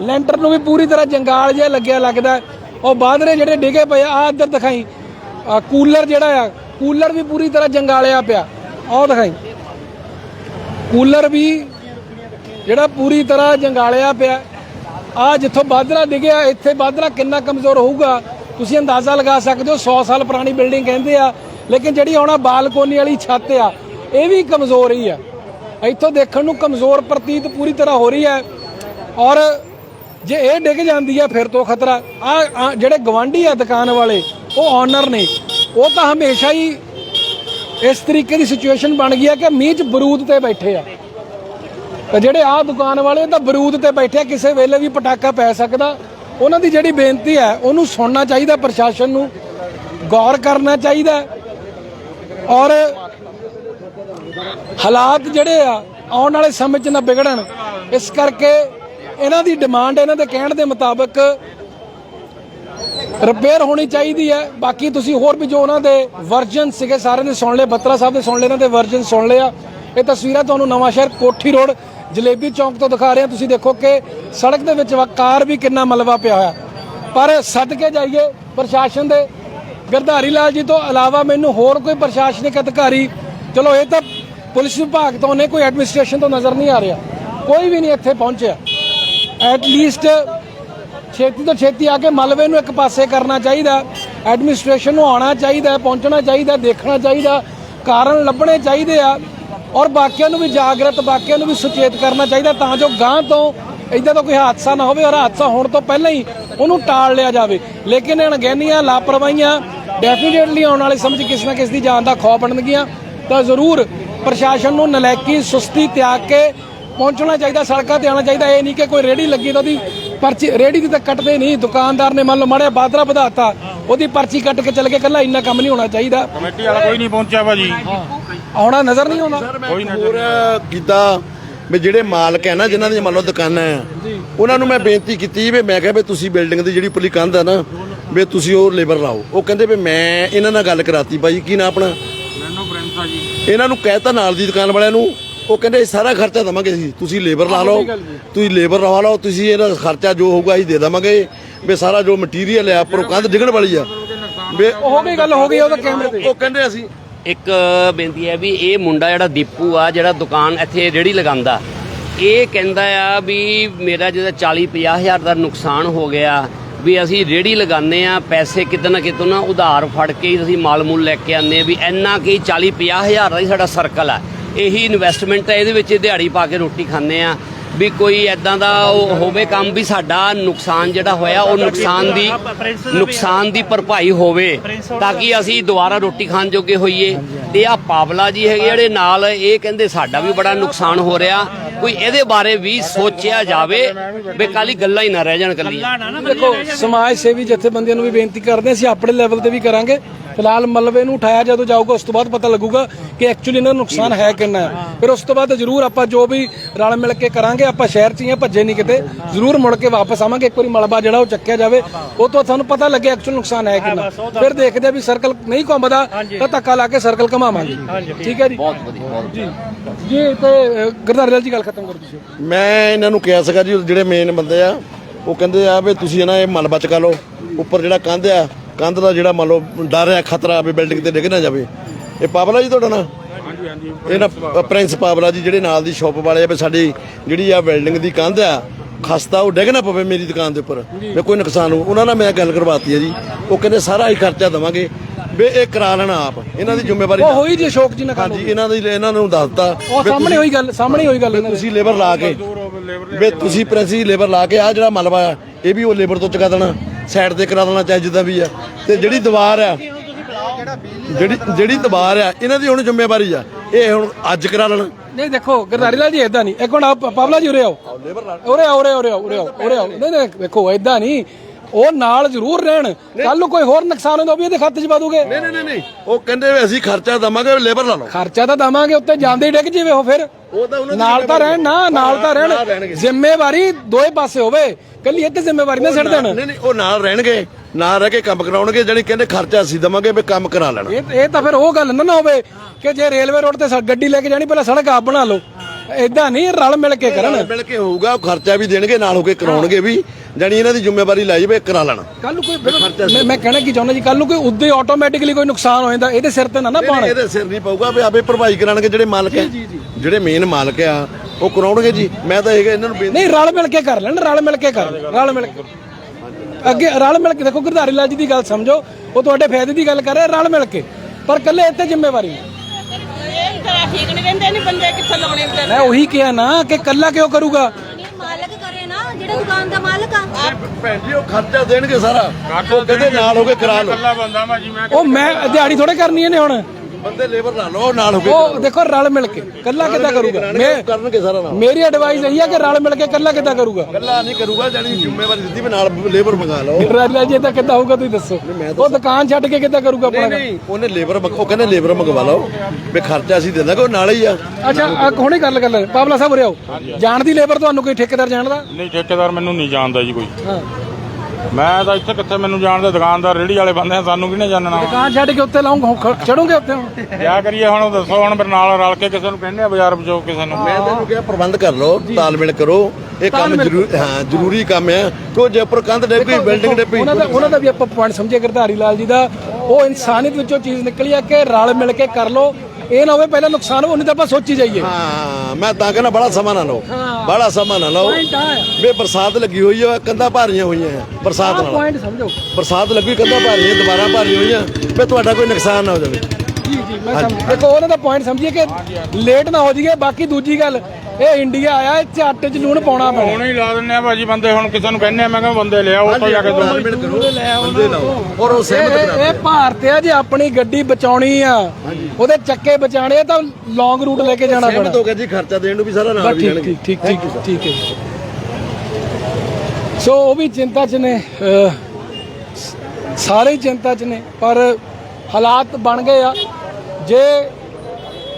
ਲੈਂਟਰ ਨੂੰ ਵੀ ਪੂਰੀ ਤਰ੍ਹਾਂ ਜੰਗਾਲ ਜਿਹਾ ਲੱਗਿਆ ਲੱਗਦਾ। ਉਹ ਬਾਦਰੇ ਜਿਹੜੇ ਡਿੱਗੇ ਪਏ ਆ, ਆਹ ਇੱਧਰ ਦਿਖਾਈ। ਕੂਲਰ ਜਿਹੜਾ ਆ, ਕੂਲਰ ਵੀ ਪੂਰੀ ਤਰ੍ਹਾਂ ਜੰਗਾਲਿਆ ਪਿਆ। ਆਹ ਦਿਖਾਈ। ਕੂਲਰ ਵੀ ਜਿਹੜਾ ਪੂਰੀ ਤਰ੍ਹਾਂ ਜੰਗਾਲਿਆ ਪਿਆ। ਆ ਜਿੱਥੋਂ ਬਾਦਰਾ ਡਿੱਗਿਆ, ਇੱਥੇ ਬਾਦਰਾ ਕਿੰਨਾ ਕਮਜ਼ੋਰ ਹੋਊਗਾ? ਤੁਸੀਂ ਅੰਦਾਜ਼ਾ ਲਗਾ ਸਕਦੇ ਹੋ 100 ਸਾਲ ਪੁਰਾਣੀ ਬਿਲਡਿੰਗ ਕਹਿੰਦੇ ਆ। ਲੇਕਿਨ ਜਿਹੜੀ ਹੁਣ ਬਾਲਕੋਨੀ ਵਾਲੀ ਛੱਤ ਆ, ਇਹ ਵੀ ਕਮਜ਼ੋਰ ਹੀ ਆ। ਇੱਥੋਂ ਦੇਖਣ ਨੂੰ ਕਮਜ਼ੋਰ ਪ੍ਰਤੀਤ ਪੂਰੀ ਤਰ੍ਹਾਂ ਹੋ ਰਹੀ ਹੈ। ਔਰ ਜੇ ਇਹ ਡਿੱਗ ਜਾਂਦੀ ਹੈ ਫਿਰ ਤੋਂ ਖਤਰਾ। ਆ ਜਿਹੜੇ ਗਵਾਂਢੀ ਆ ਦੁਕਾਨ ਵਾਲੇ, ਉਹ ਓਨਰ ਨੇ। ਉਹ ਤਾਂ ਹਮੇਸ਼ਾ ਹੀ ਇਸ ਤਰੀਕੇ ਦੀ ਸਿਚੁਏਸ਼ਨ ਬਣ ਗਈ ਹੈ ਕਿ ਮੀਂਹ 'ਚ ਬਰੂਦ ਤੇ ਬੈਠੇ ਆ। ਤੇ ਜਿਹੜੇ ਆ ਦੁਕਾਨ ਵਾਲੇ, ਉਹ ਤਾਂ ਬਰੂਦ ਤੇ ਬੈਠੇ ਕਿਸੇ ਵੇਲੇ ਵੀ ਪਟਾਕਾ ਪੈ ਸਕਦਾ। ਉਹਨਾਂ ਦੀ ਜਿਹੜੀ ਬੇਨਤੀ ਹੈ, ਉਹਨੂੰ ਸੁਣਨਾ ਚਾਹੀਦਾ, ਪ੍ਰਸ਼ਾਸਨ ਨੂੰ ਗੌਰ ਕਰਨਾ ਚਾਹੀਦਾ। ਔਰ ਹਾਲਾਤ ਜਿਹੜੇ ਆ, ਆਉਣ ਵਾਲੇ ਸਮੇਂ 'ਚ ਨਾ ਵਿਗੜਨ। ਇਸ ਕਰਕੇ ਇਹਨਾਂ ਦੀ ਡਿਮਾਂਡ ਇਹਨਾਂ ਦੇ ਕਹਿਣ ਦੇ ਮੁਤਾਬਕ ਰਿਪੇਅਰ ਹੋਣੀ ਚਾਹੀਦੀ ਹੈ। ਬਾਕੀ ਤੁਸੀਂ ਹੋਰ ਵੀ ਜੋ ਉਹਨਾਂ ਦੇ ਵਰਜਨ ਸੀਗੇ, ਸਾਰਿਆਂ ਦੇ ਸੁਣ ਲਏ, ਬੱਤਰਾ ਸਾਹਿਬ ਦੇ ਸੁਣ ਲਏ, ਇਹਨਾਂ ਦੇ ਵਰਜਨ ਸੁਣ ਲਏ ਆ। ਇਹ ਤਸਵੀਰਾਂ ਤੁਹਾਨੂੰ ਨਵਾਂ ਸ਼ਹਿਰ ਕੋਠੀ ਰੋਡ, ਜਲੇਬੀ ਚੌਂਕ ਤੋਂ ਦਿਖਾ ਰਹੇ ਹਾਂ। ਤੁਸੀਂ ਦੇਖੋ ਕਿ ਸੜਕ ਦੇ ਵਿੱਚ ਕਾਰ ਵੀ ਕਿੰਨਾ ਮਲਵਾ ਪਿਆ ਹੋਇਆ। ਪਰ ਸਦਕੇ ਜਾਈਏ ਪ੍ਰਸ਼ਾਸਨ ਦੇ। ਗਰਧਾਰੀ ਲਾਲ ਜੀ ਤੋਂ ਇਲਾਵਾ ਮੈਨੂੰ ਹੋਰ ਕੋਈ ਪ੍ਰਸ਼ਾਸਨਿਕ ਅਧਿਕਾਰੀ, ਚਲੋ ਇਹ ਤਾਂ ਪੁਲਿਸ ਵਿਭਾਗ ਤੋਂ ਨੇ ਕੋਈ ਐਡਮਿਨਿਸਟ੍ਰੇਸ਼ਨ ਤੋਂ ਨਜ਼ਰ ਨਹੀਂ ਆ ਰਿਹਾ। ਕੋਈ ਵੀ ਨਹੀਂ ਇੱਥੇ ਪਹੁੰਚਿਆ। ਐਟ ਲੀਸਟ ਛੇਤੀ ਤੋਂ ਛੇਤੀ ਆ ਕੇ ਮਲਵੇ ਨੂੰ ਇੱਕ ਪਾਸੇ ਕਰਨਾ ਚਾਹੀਦਾ। ਐਡਮਿਨਿਸਟ੍ਰੇਸ਼ਨ ਨੂੰ ਆਉਣਾ ਚਾਹੀਦਾ, ਪਹੁੰਚਣਾ ਚਾਹੀਦਾ, ਦੇਖਣਾ ਚਾਹੀਦਾ, ਕਾਰਨ ਲੱਭਣੇ ਚਾਹੀਦੇ ਆ। ਔਰ ਬਾਕੀਆਂ ਨੂੰ ਵੀ ਜਾਗਰਤ, ਬਾਕੀਆਂ ਨੂੰ ਵੀ ਸੁਚੇਤ ਕਰਨਾ ਚਾਹੀਦਾ ਤਾਂ ਜੋ ਗਾਂ ਤੋਂ ਇਦਾਂ ਦਾ ਕੋਈ ਹਾਦਸਾ ਨਾ ਹੋਵੇ ਔਰ ਹਾਦਸਾ ਹੋਣ ਤੋਂ ਪਹਿਲਾਂ ਹੀ ਉਹਨੂੰ ਟਾਲ ਲਿਆ ਜਾਵੇ। ਲੇਕਿਨ ਅਣਗਹਿਲੀਆਂ ਲਾਪਰਵਾਹੀਆਂ ਡੈਫੀਨੇਟਲੀ ਆਉਣ ਵਾਲੇ ਸਮਝ ਕਿਸ ਨਾ ਕਿਸ ਦੀ ਜਾਨ ਦਾ ਖੌਫ ਬਣਨਗੀਆਂ। ਤਾਂ ਜ਼ਰੂਰ ਪ੍ਰਸ਼ਾਸਨ ਨੂੰ ਨਲੈਕੀ, ਸੁਸਤੀ ਤਿਆਗ ਕੇ ਪਹੁੰਚਣਾ ਚਾਹੀਦਾ, ਸੜਕਾਂ ਤੇ ਆਉਣਾ ਚਾਹੀਦਾ। ਇਹ ਨਹੀਂ ਕਿ ਕੋਈ ਰੇੜੀ ਲੱਗੀ ਤਾਂ ਉਹਦੀ ਪਰਚੀ ਰੇੜੀ ਦੀ ਤਾਂ ਕੱਟਦੇ ਨਹੀਂ ਦੁਕਾਨਦਾਰ ਨੇ ਮੰਨ ਲਓ ਮਾੜਿਆ ਬਾਦਰਾ ਵਧਾਤਾ ਉਹਦੀ ਪਰਚੀ ਕੱਟ ਕੇ ਚੱਲ ਕੇ ਕੱਲਾ ਇੰਨਾ ਕੰਮ ਨਹੀਂ ਹੋਣਾ ਚਾਹੀਦਾ। ਕਮੇਟੀ ਵਾਲਾ ਕੋਈ ਨਹੀਂ ਪਹੁੰਚਿਆ ਭਾਜੀ। ਆਉਣਾ ਨਜ਼ਰ ਨਹੀਂ ਆਉਂਦਾ ਕੋਈ ਨਾ ਹੋਰ ਕੀਤਾ ਵੀ ਜਿਹੜੇ ਮਾਲਕ ਹੈ ਨਾ ਜਿਨ੍ਹਾਂ ਦੀਆਂ ਮੰਨ ਲਓ ਦੁਕਾਨਾਂ ਆ ਉਹਨਾਂ ਨੂੰ ਮੈਂ ਬੇਨਤੀ ਕੀਤੀ ਵੀ ਮੈਂ ਕਿਹਾ ਵੀ ਤੁਸੀਂ ਬਿਲਡਿੰਗ ਦੀ ਜਿਹੜੀ ਉੱਪਰਲੀ ਕੰਧ ਆ ਨਾ ਵੀ ਤੁਸੀਂ ਉਹ ਲੇਬਰ ਲਾਓ। ਉਹ ਕਹਿੰਦੇ ਵੀ ਮੈਂ ਇਹਨਾਂ ਨਾਲ ਗੱਲ ਕਰਾਤੀ ਬਾਈ ਕੀ ਨਾ ਆਪਣਾ? ਮੈਨੂੰ ਪ੍ਰਿੰਸ ਆ ਜੀ। ਇਹਨਾਂ ਨੂੰ ਕਹਿਤਾ ਨਾਲ ਦੀ ਦੁਕਾਨ ਵਾਲਿਆਂ ਨੂੰ ਉਹ ਕਹਿੰਦੇ ਸਾਰਾ ਖਰਚਾ ਦਵਾਂਗੇ ਅਸੀਂ ਤੁਸੀਂ ਲੇਬਰ ਲਾ ਲਓ। ਤੁਸੀਂ ਲੇਬਰ ਲਵਾ ਲਓ ਤੁਸੀਂ ਇਹਦਾ ਖਰਚਾ ਜੋ ਹੋਊਗਾ ਅਸੀਂ ਦੇ ਦੇਵਾਂਗੇ। ਵੀ ਸਾਰਾ ਜੋ ਮਟੀਰੀਅਲ ਆ ਉੱਪਰੋਂ ਕੰਧ ਡਿੱਗਣ ਵਾਲੀ ਆ। ਵੀ ਉਹ ਹੋ ਗਈ ਗੱਲ ਹੋ ਗਈ ਉਹਦਾ ਕੈਮਰੇ ਤੇ। ਉਹ ਕਹਿੰਦੇ ਅਸੀਂ ਇੱਕ ਬੇਨਤੀ ਹੈ ਵੀ ਇਹ ਮੁੰਡਾ ਜਿਹੜਾ ਦੀਪੂ ਆ ਜਿਹੜਾ ਦੁਕਾਨ ਇੱਥੇ ਰੇੜੀ ਲਗਾਉਂਦਾ ਇਹ ਕਹਿੰਦਾ ਆ ਵੀ ਮੇਰਾ ਜਿਹਦਾ 40 50 ਹਜ਼ਾਰ ਦਾ ਨੁਕਸਾਨ ਹੋ ਗਿਆ ਵੀ ਅਸੀਂ ਰੇੜੀ ਲਗਾਉਂਦੇ ਆ ਪੈਸੇ ਕਿਤੇ ਨਾ ਕਿਤੋਂ ਨਾ ਉਧਾਰ ਫੜ ਕੇ ਹੀ ਅਸੀਂ ਮਾਲ ਮੂਲ ਲੈ ਕੇ ਆਉਂਦੇ ਆ ਵੀ ਇੰਨਾ ਕੀ 40 50 ਹਜ਼ਾਰ ਦਾ ਹੀ ਸਾਡਾ ਸਰਕਲ ਆ। ਇਹੀ ਇਨਵੈਸਟਮੈਂਟ ਹੈ, ਇਹਦੇ ਵਿੱਚ ਦਿਹਾੜੀ ਪਾ ਕੇ ਰੋਟੀ ਖਾਂਦੇ ਆ ਵੀ ਕੋਈ ਐਦਾਂ ਦਾ ਉਹ ਹੋਵੇ ਕੰਮ ਵੀ ਸਾਡਾ ਨੁਕਸਾਨ ਜਿਹੜਾ ਹੋਇਆ, ਉਹ ਨੁਕਸਾਨ ਦੀ ਨੁਕਸਾਨ ਦੀ ਭਰਪਾਈ ਹੋਵੇ, ਤਾਂ ਕਿ ਅਸੀਂ ਦੁਬਾਰਾ ਰੋਟੀ ਖਾਣ ਜੋਗੇ ਹੋਈਏ। ਤੇ ਆ ਪਾਵਲਾ ਜੀ ਹੈਗੇ ਜਿਹੜੇ ਨਾਲ, ਇਹ ਕਹਿੰਦੇ ਸਾਡਾ ਵੀ ਬੜਾ ਨੁਕਸਾਨ ਹੋ ਰਿਹਾ। ਕੋਈ ਇਹਦੇ ਬਾਰੇ ਵੀ ਸੋਚਿਆ ਜਾਵੇ, ਵੀ ਕਾਲੀ ਗੱਲਾਂ ਹੀ ਨਾ ਰਹਿ ਜਾਣ ਕੱਲੀਆਂ ਦੇਖੋ, ਸਮਾਜ ਸੇਵੀ ਜਥੇਬੰਦੀਆਂ ਨੂੰ ਵੀ ਬੇਨਤੀ ਕਰਦੇ ਅਸੀਂ ਆਪਣੇ ਲੈਵਲ ਤੇ ਵੀ ਕਰਾਂਗੇ। ਫਿਲਹਾਲ ਮਲਬੇ ਨੂੰ ਉਠਾਇਆ ਜਦੋਂ ਜਾਊਗਾ ਉਸ ਤੋਂ ਬਾਅਦ ਪਤਾ ਲੱਗੂਗਾ ਕਿ ਐਕਚੁਅਲੀ ਇਹਨਾਂ ਨੂੰ ਨੁਕਸਾਨ ਹੈ ਕਿੰਨਾ ਹੈ। ਫਿਰ ਉਸ ਤੋਂ ਬਾਅਦ ਜ਼ਰੂਰ ਆਪਾਂ ਜੋ ਵੀ ਰਲ ਮਿਲ ਕੇ ਕਰਾਂਗੇ ਆਪਾਂ ਸ਼ਹਿਰ 'ਚ ਹੀ ਭੱਜੇ ਨਹੀਂ ਕਿਤੇ। ਜ਼ਰੂਰ ਮੁੜ ਕੇ ਵਾਪਸ ਆਵਾਂਗੇ ਇੱਕ ਵਾਰੀ ਮਲਬਾ ਜਿਹੜਾ ਉਹ ਚੱਕਿਆ ਜਾਵੇ ਉਹ ਤੋਂ ਤੁਹਾਨੂੰ ਪਤਾ ਲੱਗੇ ਐਕਚੁਅਲ ਨੁਕਸਾਨ ਹੈ ਕਿੰਨਾ। ਫਿਰ ਦੇਖਦੇ ਆ ਵੀ ਸਰਕਲ ਨਹੀਂ ਘੁੰਮਦਾ ਤਾਂ ਧੱਕਾ ਲਾ ਕੇ ਸਰਕਲ ਘਮਾਵਾਂਗੇ। ਠੀਕ। ਹੈ ਜੀ? ਬਹੁਤ ਵਧੀਆ ਜੀ। ਜੀ ਤੇ ਗਰਦਾਰ ਲਾਲ ਜੀ ਗੱਲ ਖਤਮ ਕਰੋ ਤੁਸੀਂ। ਮੈਂ ਇਹਨਾਂ ਨੂੰ ਕਿਹਾ ਸੀਗਾ ਜੀ ਜਿਹੜੇ ਮੇਨ ਬੰਦੇ ਆ ਉਹ ਕਹਿੰਦੇ ਆ ਵੀ ਤੁਸੀਂ ਨਾ ਇਹ ਮਲਬਾ ਚਕਾ ਲਓ ਉੱਪਰ ਜਿਹੜਾ ਕੰਧ ਆ ਕੰਧ ਦਾ ਜਿਹੜਾ ਮੰਨ ਲਓ ਡਰ ਆ ਖਤਰਾ ਵੀ ਬਿਲਡਿੰਗ ਤੇ ਡਿੱਗ ਨਾ ਜਾਵੇ। ਇਹ ਪਾਵਲਾ ਜੀ ਤੁਹਾਡਾ ਨਾ? ਹਾਂਜੀ ਹਾਂਜੀ। ਇਹ ਨਾ ਪ੍ਰਿੰਸ ਪਾਵਲਾ ਜੀ ਜਿਹੜੇ ਨਾਲ ਦੀ ਸ਼ਾਪ ਵਾਲੇ ਆ ਵੀ ਸਾਡੀ ਜਿਹੜੀ ਆ ਬਿਲਡਿੰਗ ਦੀ ਕੰਧ ਆ ਖਸਤਾ ਉਹ ਡਿੱਗ ਨਾ ਪਵੇ ਮੇਰੀ ਦੁਕਾਨ ਦੇ ਉੱਪਰ। ਵੀ ਕੋਈ ਨੁਕਸਾਨ ਹੋ ਉਹਨਾਂ ਨਾਲ ਮੈਂ ਗੱਲ ਕਰਵਾਤੀ ਹੈ ਜੀ। ਉਹ ਕਹਿੰਦੇ ਸਾਰਾ ਹੀ ਖਰਚਾ ਦੇਵਾਂਗੇ। ਵੀ ਇਹ ਕਰਾ ਲੈਣਾ ਆਪ। ਇਹਨਾਂ ਦੀ ਜ਼ਿੰਮੇਵਾਰੀ ਉਹ ਹੋਈ ਜੀ ਅਸ਼ੋਕ ਜੀ ਨਾਲ ਗੱਲ ਹਾਂਜੀ ਇਹਨਾਂ ਦੀ ਇਹਨਾਂ ਨੂੰ ਦੱਸਤਾ ਉਹ ਸਾਹਮਣੇ ਹੋਈ ਗੱਲ ਸਾਹਮਣੇ ਹੋਈ ਗੱਲ ਇਹਨਾਂ ਦੀ। ਤੁਸੀਂ ਲੇਬਰ ਲਾ ਕੇ ਵੀ ਤੁਸੀਂ ਪ੍ਰਿੰਸੀ ਲੇਬਰ ਲਾ ਕੇ ਆ ਜਿਹੜਾ ਮਲਬਾ ਆ ਇਹ ਵੀ ਉਹ ਲੇਬਰ ਤੋਂ ਚੁਕਾ ਦੇਣਾ। ਸਾਈਡ ਤੇ ਕਰਾ ਦੇਣਾ ਚਾਹੇ ਜਿੱਦਾਂ ਵੀ ਆ। ਤੇ ਜਿਹੜੀ ਦੀਵਾਰ ਆ ਜਿਹੜੀ ਜਿਹੜੀ ਦੀਵਾਰ ਆ ਇਹਨਾਂ ਦੀ ਹੁਣ ਜ਼ਿੰਮੇਵਾਰੀ ਆ। ਇਹ ਹੁਣ ਅੱਜ ਕਰਾ ਲੈਣਾ। ਨਹੀਂ ਦੇਖੋ ਗਰਦਾਰੀ ਲਾਲ ਜੀ ਇਦਾਂ ਨਹੀਂ। ਇੱਕ ਹੁਣ ਪਾਵਲਾ ਜੀ ਉਰੇ ਆਓ। ਉਰੇ ਆਓ ਉਰੇ ਆਓ, ਉਰੇ ਆਓ ਉਰੇ ਆਓ ਉਰੇ ਆਓ। ਨਹੀਂ ਨਹੀਂ ਦੇਖੋ ਇਦਾਂ ਨਹੀਂ। ਉਹ ਨਾਲ ਜ਼ਰੂਰ ਰਹਿਣ। ਕੱਲ ਨੂੰ ਕੋਈ ਹੋਰ ਨੁਕਸਾਨ ਹੁੰਦਾ ਉਹ ਵੀ ਇਹਦੇ ਖਾਤੇ 'ਚ ਪਾ ਦੂਗੇ। ਨਹੀਂ ਨਹੀਂ ਨਹੀਂ ਉਹ ਕਹਿੰਦੇ ਵੀ ਅਸੀਂ ਖਰਚਾ ਦਵਾਂਗੇ ਲੇਬਰ ਲਾ ਲਓ। ਖਰਚਾ ਤਾਂ ਦਵਾਂਗੇ ਉੱਤੇ ਜਾਂਦੇ ਹੀ ਡਿੱਗ ਜਿਵੇਂ ਉਹ ਫਿਰ। ਉਹ ਤਾਂ ਉਹਨਾਂ ਦੀ ਨਾਲ ਤਾਂ ਰਹਿਣ ਨਾ ਨਾਲ ਤਾਂ ਰਹਿਣ। ਜ਼ਿੰਮੇਵਾਰੀ ਦੋਏ ਪਾਸੇ ਹੋਵੇ। ਕੱਲੀ ਇੱਥੇ ਜ਼ਿੰਮੇਵਾਰੀ ਨਾ ਛੱਡ ਦੇਣ। ਨਹੀਂ ਨਹੀਂ ਉਹ ਨਾਲ ਰਹਿਣਗੇ। ਨਾਲ ਰਹਿ ਕੇ ਕੰਮ ਕਰਾਉਣਗੇ ਜਾਨੀ ਕਹਿੰਦੇ ਖਰਚਾ ਅਸੀਂ ਦਵਾਂਗੇ ਵੀ ਕੰਮ ਕਰਾ ਲੈਣਾ। ਇਹ ਇਹ ਤਾਂ ਫਿਰ ਉਹ ਗੱਲ ਨਾ ਨਾ ਹੋਵੇ ਕਿ ਜੇ ਰੇਲਵੇ ਰੋਡ ਤੇ ਗੱਡੀ ਲੈ ਕੇ ਜਾਣੀ ਪਹਿਲਾਂ ਸੜਕ ਆਪ ਬਣਾ ਲਓ। ਇਦਾਂ ਨਹੀਂ ਰਲ ਮਿਲ ਕੇ ਕਰਨ। ਮਿਲ ਕੇ ਹੋਊਗਾ ਖਰਚਾ ਵੀ ਦੇਣਗੇ ਨਾਲ ਹੋ ਕੇ ਕਰਾਉਣਗੇ ਵੀ। ਜਾਨੀ ਇਹਨਾਂ ਦੀ ਜ਼ਿੰਮੇਵਾਰੀ ਲਾਈ ਵੀ ਕਰਾ ਲੈਣਾ। ਕੱਲ ਨੂੰ ਕੋਈ ਮੈਂ- ਮੈਂ ਕਹਿਣਾ ਕੀ ਚਾਹੁੰਦਾ ਜੀ ਕੱਲ ਨੂੰ ਕੋਈ ਉੱਦੇ ਆਟੋਮੈਟਿਕਲੀ ਕੋਈ ਨੁਕਸਾਨ ਹੋ ਜਾਂਦਾ ਇਹਦੇ ਸਿਰ ਤੇ ਨਾ ਨਾ ਪਾਣ ਇਹਦੇ ਸਿਰ ਨਹੀਂ ਪਊਗਾ ਵੀ ਆਪੇ ਭਰਪਾਈ ਕਰਾਣਗੇ ਜਿਹੜੇ ਮਾਲਕ ਹੈ। ਜਿਹੜੇ ਮੇਨ ਮਾਲਕ ਆ ਉਹ ਕਰਾਉਣਗੇ ਜੀ। ਮੈਂ ਤਾਂ ਇਹ ਇਹਨਾਂ ਨੂੰ ਬੇਨਤੀ ਨਹੀਂ ਰਲ ਮਿਲ ਕੇ ਕਰ ਲੈਣ ਰਲ ਮਿਲ ਕੇ ਕਰ ਰਲ ਮਿਲ ਕੇ ਅੱਗੇ ਰਲ ਮਿਲ ਕੇ ਦੇਖੋ ਗੁਰਧਾਰੀ ਲਾਲ ਜੀ ਦੀ ਗੱਲ ਸਮਝੋ ਉਹ ਤੁਹਾਡੇ ਫਾਇਦੇ ਦੀ ਗੱਲ ਕਰ ਰਿਹਾ ਰਲ ਮਿਲ ਕੇ। ਪਰ ਕੱਲੇ ਇੱਥੇ ਜ਼ਿੰਮੇਵਾਰੀ ਨਹੀਂ। ਇਹ ਤਾਂ ਠੀਕ ਨਹੀਂ ਰਹਿੰਦੇ ਨਹੀਂ ਬੰਦੇ ਕਿੱਥੇ ਲਾਉਣੇ ਵਿਚਾਰੇ ਮੈਂ ਉਹੀ ਕਿਹਾ ਨਾ ਕਿ ਕੱਲਾ ਕਿਉਂ ਕਰੂਗਾ? ਜਿਹੜੇ ਦੁਕਾਨ ਦਾ ਮਾਲਕ ਆ? ਭੈਣ ਜੀ ਉਹ ਖਰਚਾ ਦੇਣਗੇ ਸਾਰਾ। ਉਹ ਕਹਿੰਦੇ ਨਾਲ ਹੋ ਕੇ ਕਰਾ ਲਓ। ਇਕੱਲਾ ਬੰਦਾ ਭਾਜੀ ਮੈਂ ਉਹ ਮੈਂ ਦਿਹਾੜੀ ਥੋੜੇ ਕਰਨੀ ਇਹਨੇ ਹੁਣ? ਬੰਦੇ ਲੇਬਰ ਲਾ ਲਓ ਨਾਲ ਹੋ ਕੇ ਉਹ ਦੇਖੋ ਰਲ ਮਿਲ ਕੇ ਕੱਲਾ ਕਿੱਦਾਂ ਕਰੂਗਾ? ਮੈਂ ਕਰਨਗੇ ਸਾਰਾ ਨਾਲ। ਮੇਰੀ ਐਡਵਾਈਸ ਇਹੀ ਆ ਕਿ ਰਲ ਮਿਲ ਕੇ ਕੱਲਾ ਕਿੱਦਾਂ ਕਰੂਗਾ? ਗੱਲਾਂ ਨਹੀਂ ਕਰੂਗਾ ਜਾਨੀ ਜ਼ਿੰਮੇਵਾਰੀ ਦਿੱਤੀ ਵੀ ਨਾਲ ਲੇਬਰ ਮੰਗਾ ਲਓ। ਰਾਜਾ ਜੀ ਤਾਂ ਕਿੱਦਾਂ ਹੋਊਗਾ ਤੁਸੀਂ ਦੱਸੋ? ਉਹ ਦੁਕਾਨ ਛੱਡ ਕੇ ਕਿੱਦਾਂ ਕਰੂਗਾ ਆਪਣਾ ਨਹੀਂ ਨਹੀਂ ਉਹਨੇ ਲੇਬਰ ਉਹ ਕਹਿੰਦੇ ਲੇਬਰ ਮੰਗਵਾ ਲਓ। ਵੀ ਖਰਚਾ ਅਸੀਂ ਦੇ ਦਾਂਗੇ ਉਹ ਨਾਲ ਹੀ ਆ। ਅੱਛਾ ਆ ਹੁਣੇ ਗੱਲ ਕਰ ਲੈ। ਪਾਵਲਾ ਸਾਹਿਬ ਉਰੇ ਆਓ। ਜਾਣਦੀ ਲੇਬਰ ਤੁਹਾਨੂੰ ਕੋਈ ਠੇਕੇਦਾਰ ਜਾਣਦਾ? ਨਹੀਂ ਠੇਕੇਦਾਰ ਮੈਨੂੰ ਨਹੀਂ ਜਾਣਦਾ ਜੀ ਕੋਈ। ਹਾਂ। ਮੈਂ ਤਾਂ ਇੱਥੇ ਕਿੱਥੇ ਮੈਨੂੰ ਜਾਣਦਾ ਦੁਕਾਨਦਾਰ ਰੇੜੀ ਵਾਲੇ ਬੰਦੇ ਆ ਸਾਨੂੰ ਕਿਹਨੇ ਜਾਣਨਾ? ਦੁਕਾਨ ਛੱਡ ਕੇ ਉੱਤੇ ਲਾਉਂਗਾ ਚੜੋਗੇ ਉੱਤੇ ਹੁਣ? ਕਿਆ ਕਰੀਏ ਹੁਣ ਦੱਸੋ ਹੁਣ ਬਰਨਾਲ ਰਲ ਕੇ ਕਿਸੇ ਨੂੰ ਕਹਿੰਦੇ ਆ ਬਾਜ਼ਾਰ ਬਚੋ ਕਿਸੇ ਨੂੰ। ਮੈਂ ਤੈਨੂੰ ਕਿਹਾ ਪ੍ਰਬੰਧ ਕਰ ਲਓ ਤਾਲਮੇਲ ਕਰੋ। ਇਹ ਕੰਮ ਜ਼ਰੂਰੀ ਹਾਂ ਜ਼ਰੂਰੀ ਕੰਮ ਹੈ। ਕਿ ਜੇ ਉੱਪਰ ਕੰਧ ਡਿੱਗ ਪਈ ਬਿਲਡਿੰਗ ਡਿੱਗ ਪਈ। ਉਹਨਾਂ ਦਾ ਉਹਨਾਂ ਦਾ ਵੀ ਆਪਾਂ ਪੁਆਇੰਟ ਸਮਝੇ ਗਰਧਾਰੀ ਲਾਲ ਜੀ ਦਾ। ਉਹ ਇਨਸਾਨੀਅਤ ਵਿੱਚੋਂ ਚੀਜ਼ ਨਿਕਲੀ ਆ ਕਿ ਰਲ ਮਿਲ ਕੇ ਕਰ ਲੋ ਇਹ ਨਾ ਹੋਵੇ ਪਹਿਲਾਂ ਨੁਕਸਾਨ ਨਹੀਂ ਤਾਂ ਆਪਾਂ ਸੋਚੀ ਜਾਈਏ। ਹਾਂ ਮੈਂ ਤਾਂ ਕਹਿੰਦਾ ਬੜਾ ਸਮਾਂ ਨਾ ਲਓ। ਬੜਾ ਸਮਾਂ ਨਾ ਲਓ। ਵੇ ਬਰਸਾਤ ਲੱਗੀ ਹੋਈ ਹੈ ਕੰਧਾਂ ਭਾਰੀਆਂ ਹੋਈਆਂ ਹੈ ਬਰਸਾਤ ਨਾਲ। ਪੁਆਇੰਟ ਸਮਝੋ। ਬਰਸਾਤ ਲੱਗੀ ਕੰਧਾਂ ਭਾਰੀਆਂ ਦੁਬਾਰਾ ਭਾਰੀਆਂ ਹੋਈਆਂ ਵੇ ਤੁਹਾਡਾ ਕੋਈ ਨੁਕਸਾਨ ਨਾ ਹੋ ਜਾਵੇ। ਜੀ ਜੀ ਮੈਂ ਸਮਝ ਦੇਖੋ ਉਹਨਾਂ ਦਾ ਪੁਆਇੰਟ ਸਮਝੀਏ ਕਿ ਲੇਟ ਨਾ ਹੋ ਜਾਈਏ ਬਾਕੀ ਦੂਜੀ ਗੱਲ ਇਹ ਇੰਡੀਆ ਆਇਆ ਇਹ ਆਟੇ 'ਚ ਲੂਣ ਪਾਉਣਾ ਪੈਣਾ। ਹੁਣ ਹੀ ਲਾ ਦਿੰਨੇ ਆ ਭਾਜੀ ਬੰਦੇ ਹੁਣ ਕਿਸੇ ਨੂੰ ਕਹਿੰਦੇ ਆ ਮੈਂ ਕਿਹਾ ਬੰਦੇ ਲਿਆਓ ਉੱਥੋਂ ਜਾ ਕੇ ਦੋ ਕਰੋ ਬੰਦੇ ਲਾਓ। ਔਰ ਉਹ ਸਹਿਮਤ ਇਹ ਕਰਾਓ ਇਹ ਭਾਰਤ ਆ ਜੇ ਆਪਣੀ ਗੱਡੀ ਬਚਾਉਣੀ ਆ ਉਹਦੇ ਚੱਕੇ ਬਚਾਣੇ ਆ ਤਾਂ ਲੌਂਗ ਰੂਟ ਲੈ ਕੇ ਜਾਣਾ ਪੈਣਾ ਸਹਿਮਤ ਹੋ ਗਿਆ ਜੀ ਖਰਚਾ ਦੇਣ ਨੂੰ ਵੀ ਸਾਰਾ ਨਾਲ ਵੀ ਜਾਣਗੇ ਠੀਕ ਠੀਕ ਠੀਕ ਠੀਕ ਹੈ। ਸੋ ਉਹ ਵੀ ਚਿੰਤਾ 'ਚ ਨੇ ਸਾਰੇ ਚਿੰਤਾ 'ਚ ਨੇ ਪਰ ਹਾਲਾਤ ਬਣ ਗਏ ਆ। ਜੇ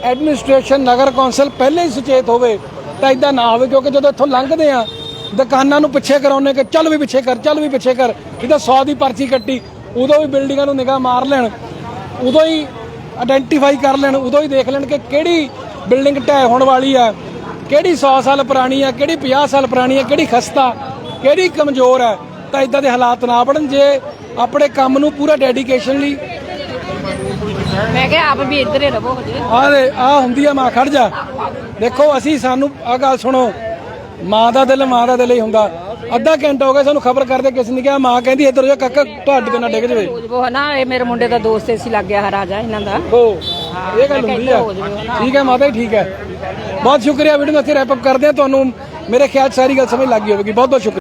ਐਡਮਿਨਿਸਟ੍ਰੇਸ਼ਨ, ਨਗਰ ਕੌਂਸਲ ਪਹਿਲੇ ਹੀ ਸੁਚੇਤ ਹੋਵੇ, ਤਾਂ ਇਦਾਂ ਨਾ ਹੋਵੇ, ਕਿਉਂਕਿ ਜਦੋਂ ਇੱਥੋਂ ਲੰਘਦੇ ਆ, ਦੁਕਾਨਾਂ ਨੂੰ ਪਿੱਛੇ ਕਰਾਉਣੇ ਕਿ ਚੱਲ ਵੀ ਪਿੱਛੇ ਕਰ, ਚੱਲ ਵੀ ਪਿੱਛੇ ਕਰ ਕਿਤੇ 100 ਦੀ ਪਰਚੀ ਕੱਟੀ, ਉਦੋਂ ਵੀ ਬਿਲਡਿੰਗਾਂ ਨੂੰ ਨਿਗਾਹ ਮਾਰ ਲੈਣ, ਉਦੋਂ ਹੀ ਆਇਡੈਂਟੀਫਾਈ ਕਰ ਲੈਣ, ਉਦੋਂ ਹੀ ਦੇਖ ਲੈਣ ਕਿ ਕਿਹੜੀ ਬਿਲਡਿੰਗ ਢਹਿ ਹੋਣ ਵਾਲੀ ਆ, ਕਿਹੜੀ 100 ਸਾਲ ਪੁਰਾਣੀ ਆ, ਕਿਹੜੀ 50 ਸਾਲ ਪੁਰਾਣੀ ਆ, ਕਿਹੜੀ ਖਸਤਾ, ਕਿਹੜੀ ਕਮਜ਼ੋਰ ਆ, ਤਾਂ ਇਦਾਂ ਦੇ ਹਾਲਾਤ ਨਾ ਬਣਨ, ਜੇ ਆਪਣੇ ਕੰਮ ਨੂੰ ਪੂਰਾ ਡੈਡੀਕੇਸ਼ਨ ਲਈ ਮੈਂ ਕਿਹਾ ਆਪ ਵੀ ਇੱਧਰ ਹੀ ਰਵੋ ਹਜੇ। ਆ ਦੇ ਆ ਹੁੰਦੀ ਆ ਮਾਂ ਖੜ ਜਾ। ਦੇਖੋ ਅਸੀਂ ਸਾਨੂੰ ਆ ਗੱਲ ਸੁਣੋ। ਮਾਂ ਦਾ ਦਿਲ ਮਾਂ ਦਾ ਦਿਲ ਹੀ ਹੁੰਦਾ। ਅੱਧਾ ਘੰਟਾ ਹੋ ਗਿਆ ਸਾਨੂੰ ਖਬਰ ਕਰਦੇ ਕਿਸ ਨੇ ਕਿਹਾ ਮਾਂ ਕਹਿੰਦੀ ਇੱਧਰ ਜਾ ਕਾਕਾ ਤੁਹਾਡੇ ਤੇ ਨਾ ਡਿੱਗ ਜਵੇ। ਉਹ ਨਾ ਇਹ ਮੇਰੇ ਮੁੰਡੇ ਦਾ ਦੋਸਤ ਸੀ ਲੱਗ ਗਿਆ ਰਾਜਾ ਇਹਨਾਂ ਦਾ। ਹੋ ਇਹ ਗੱਲ ਹੁੰਦੀ ਆ। ਠੀਕ ਹੈ ਮਾਤਾ ਜੀ ਠੀਕ ਹੈ। ਬਹੁਤ ਸ਼ੁਕਰੀਆ ਵੀਡੀਓ ਨੂੰ ਇੱਥੇ ਰੈਪ ਅਪ ਕਰਦੇ ਆ ਤੁਹਾਨੂੰ ਮੇਰੇ ਖਿਆਲ ਸਾਰੀ ਗੱਲ ਸਮਝ ਲੱਗ ਗਈ ਹੋਵੇਗੀ। ਬਹੁਤ ਬਹੁਤ ਸ਼ੁਕਰੀਆ।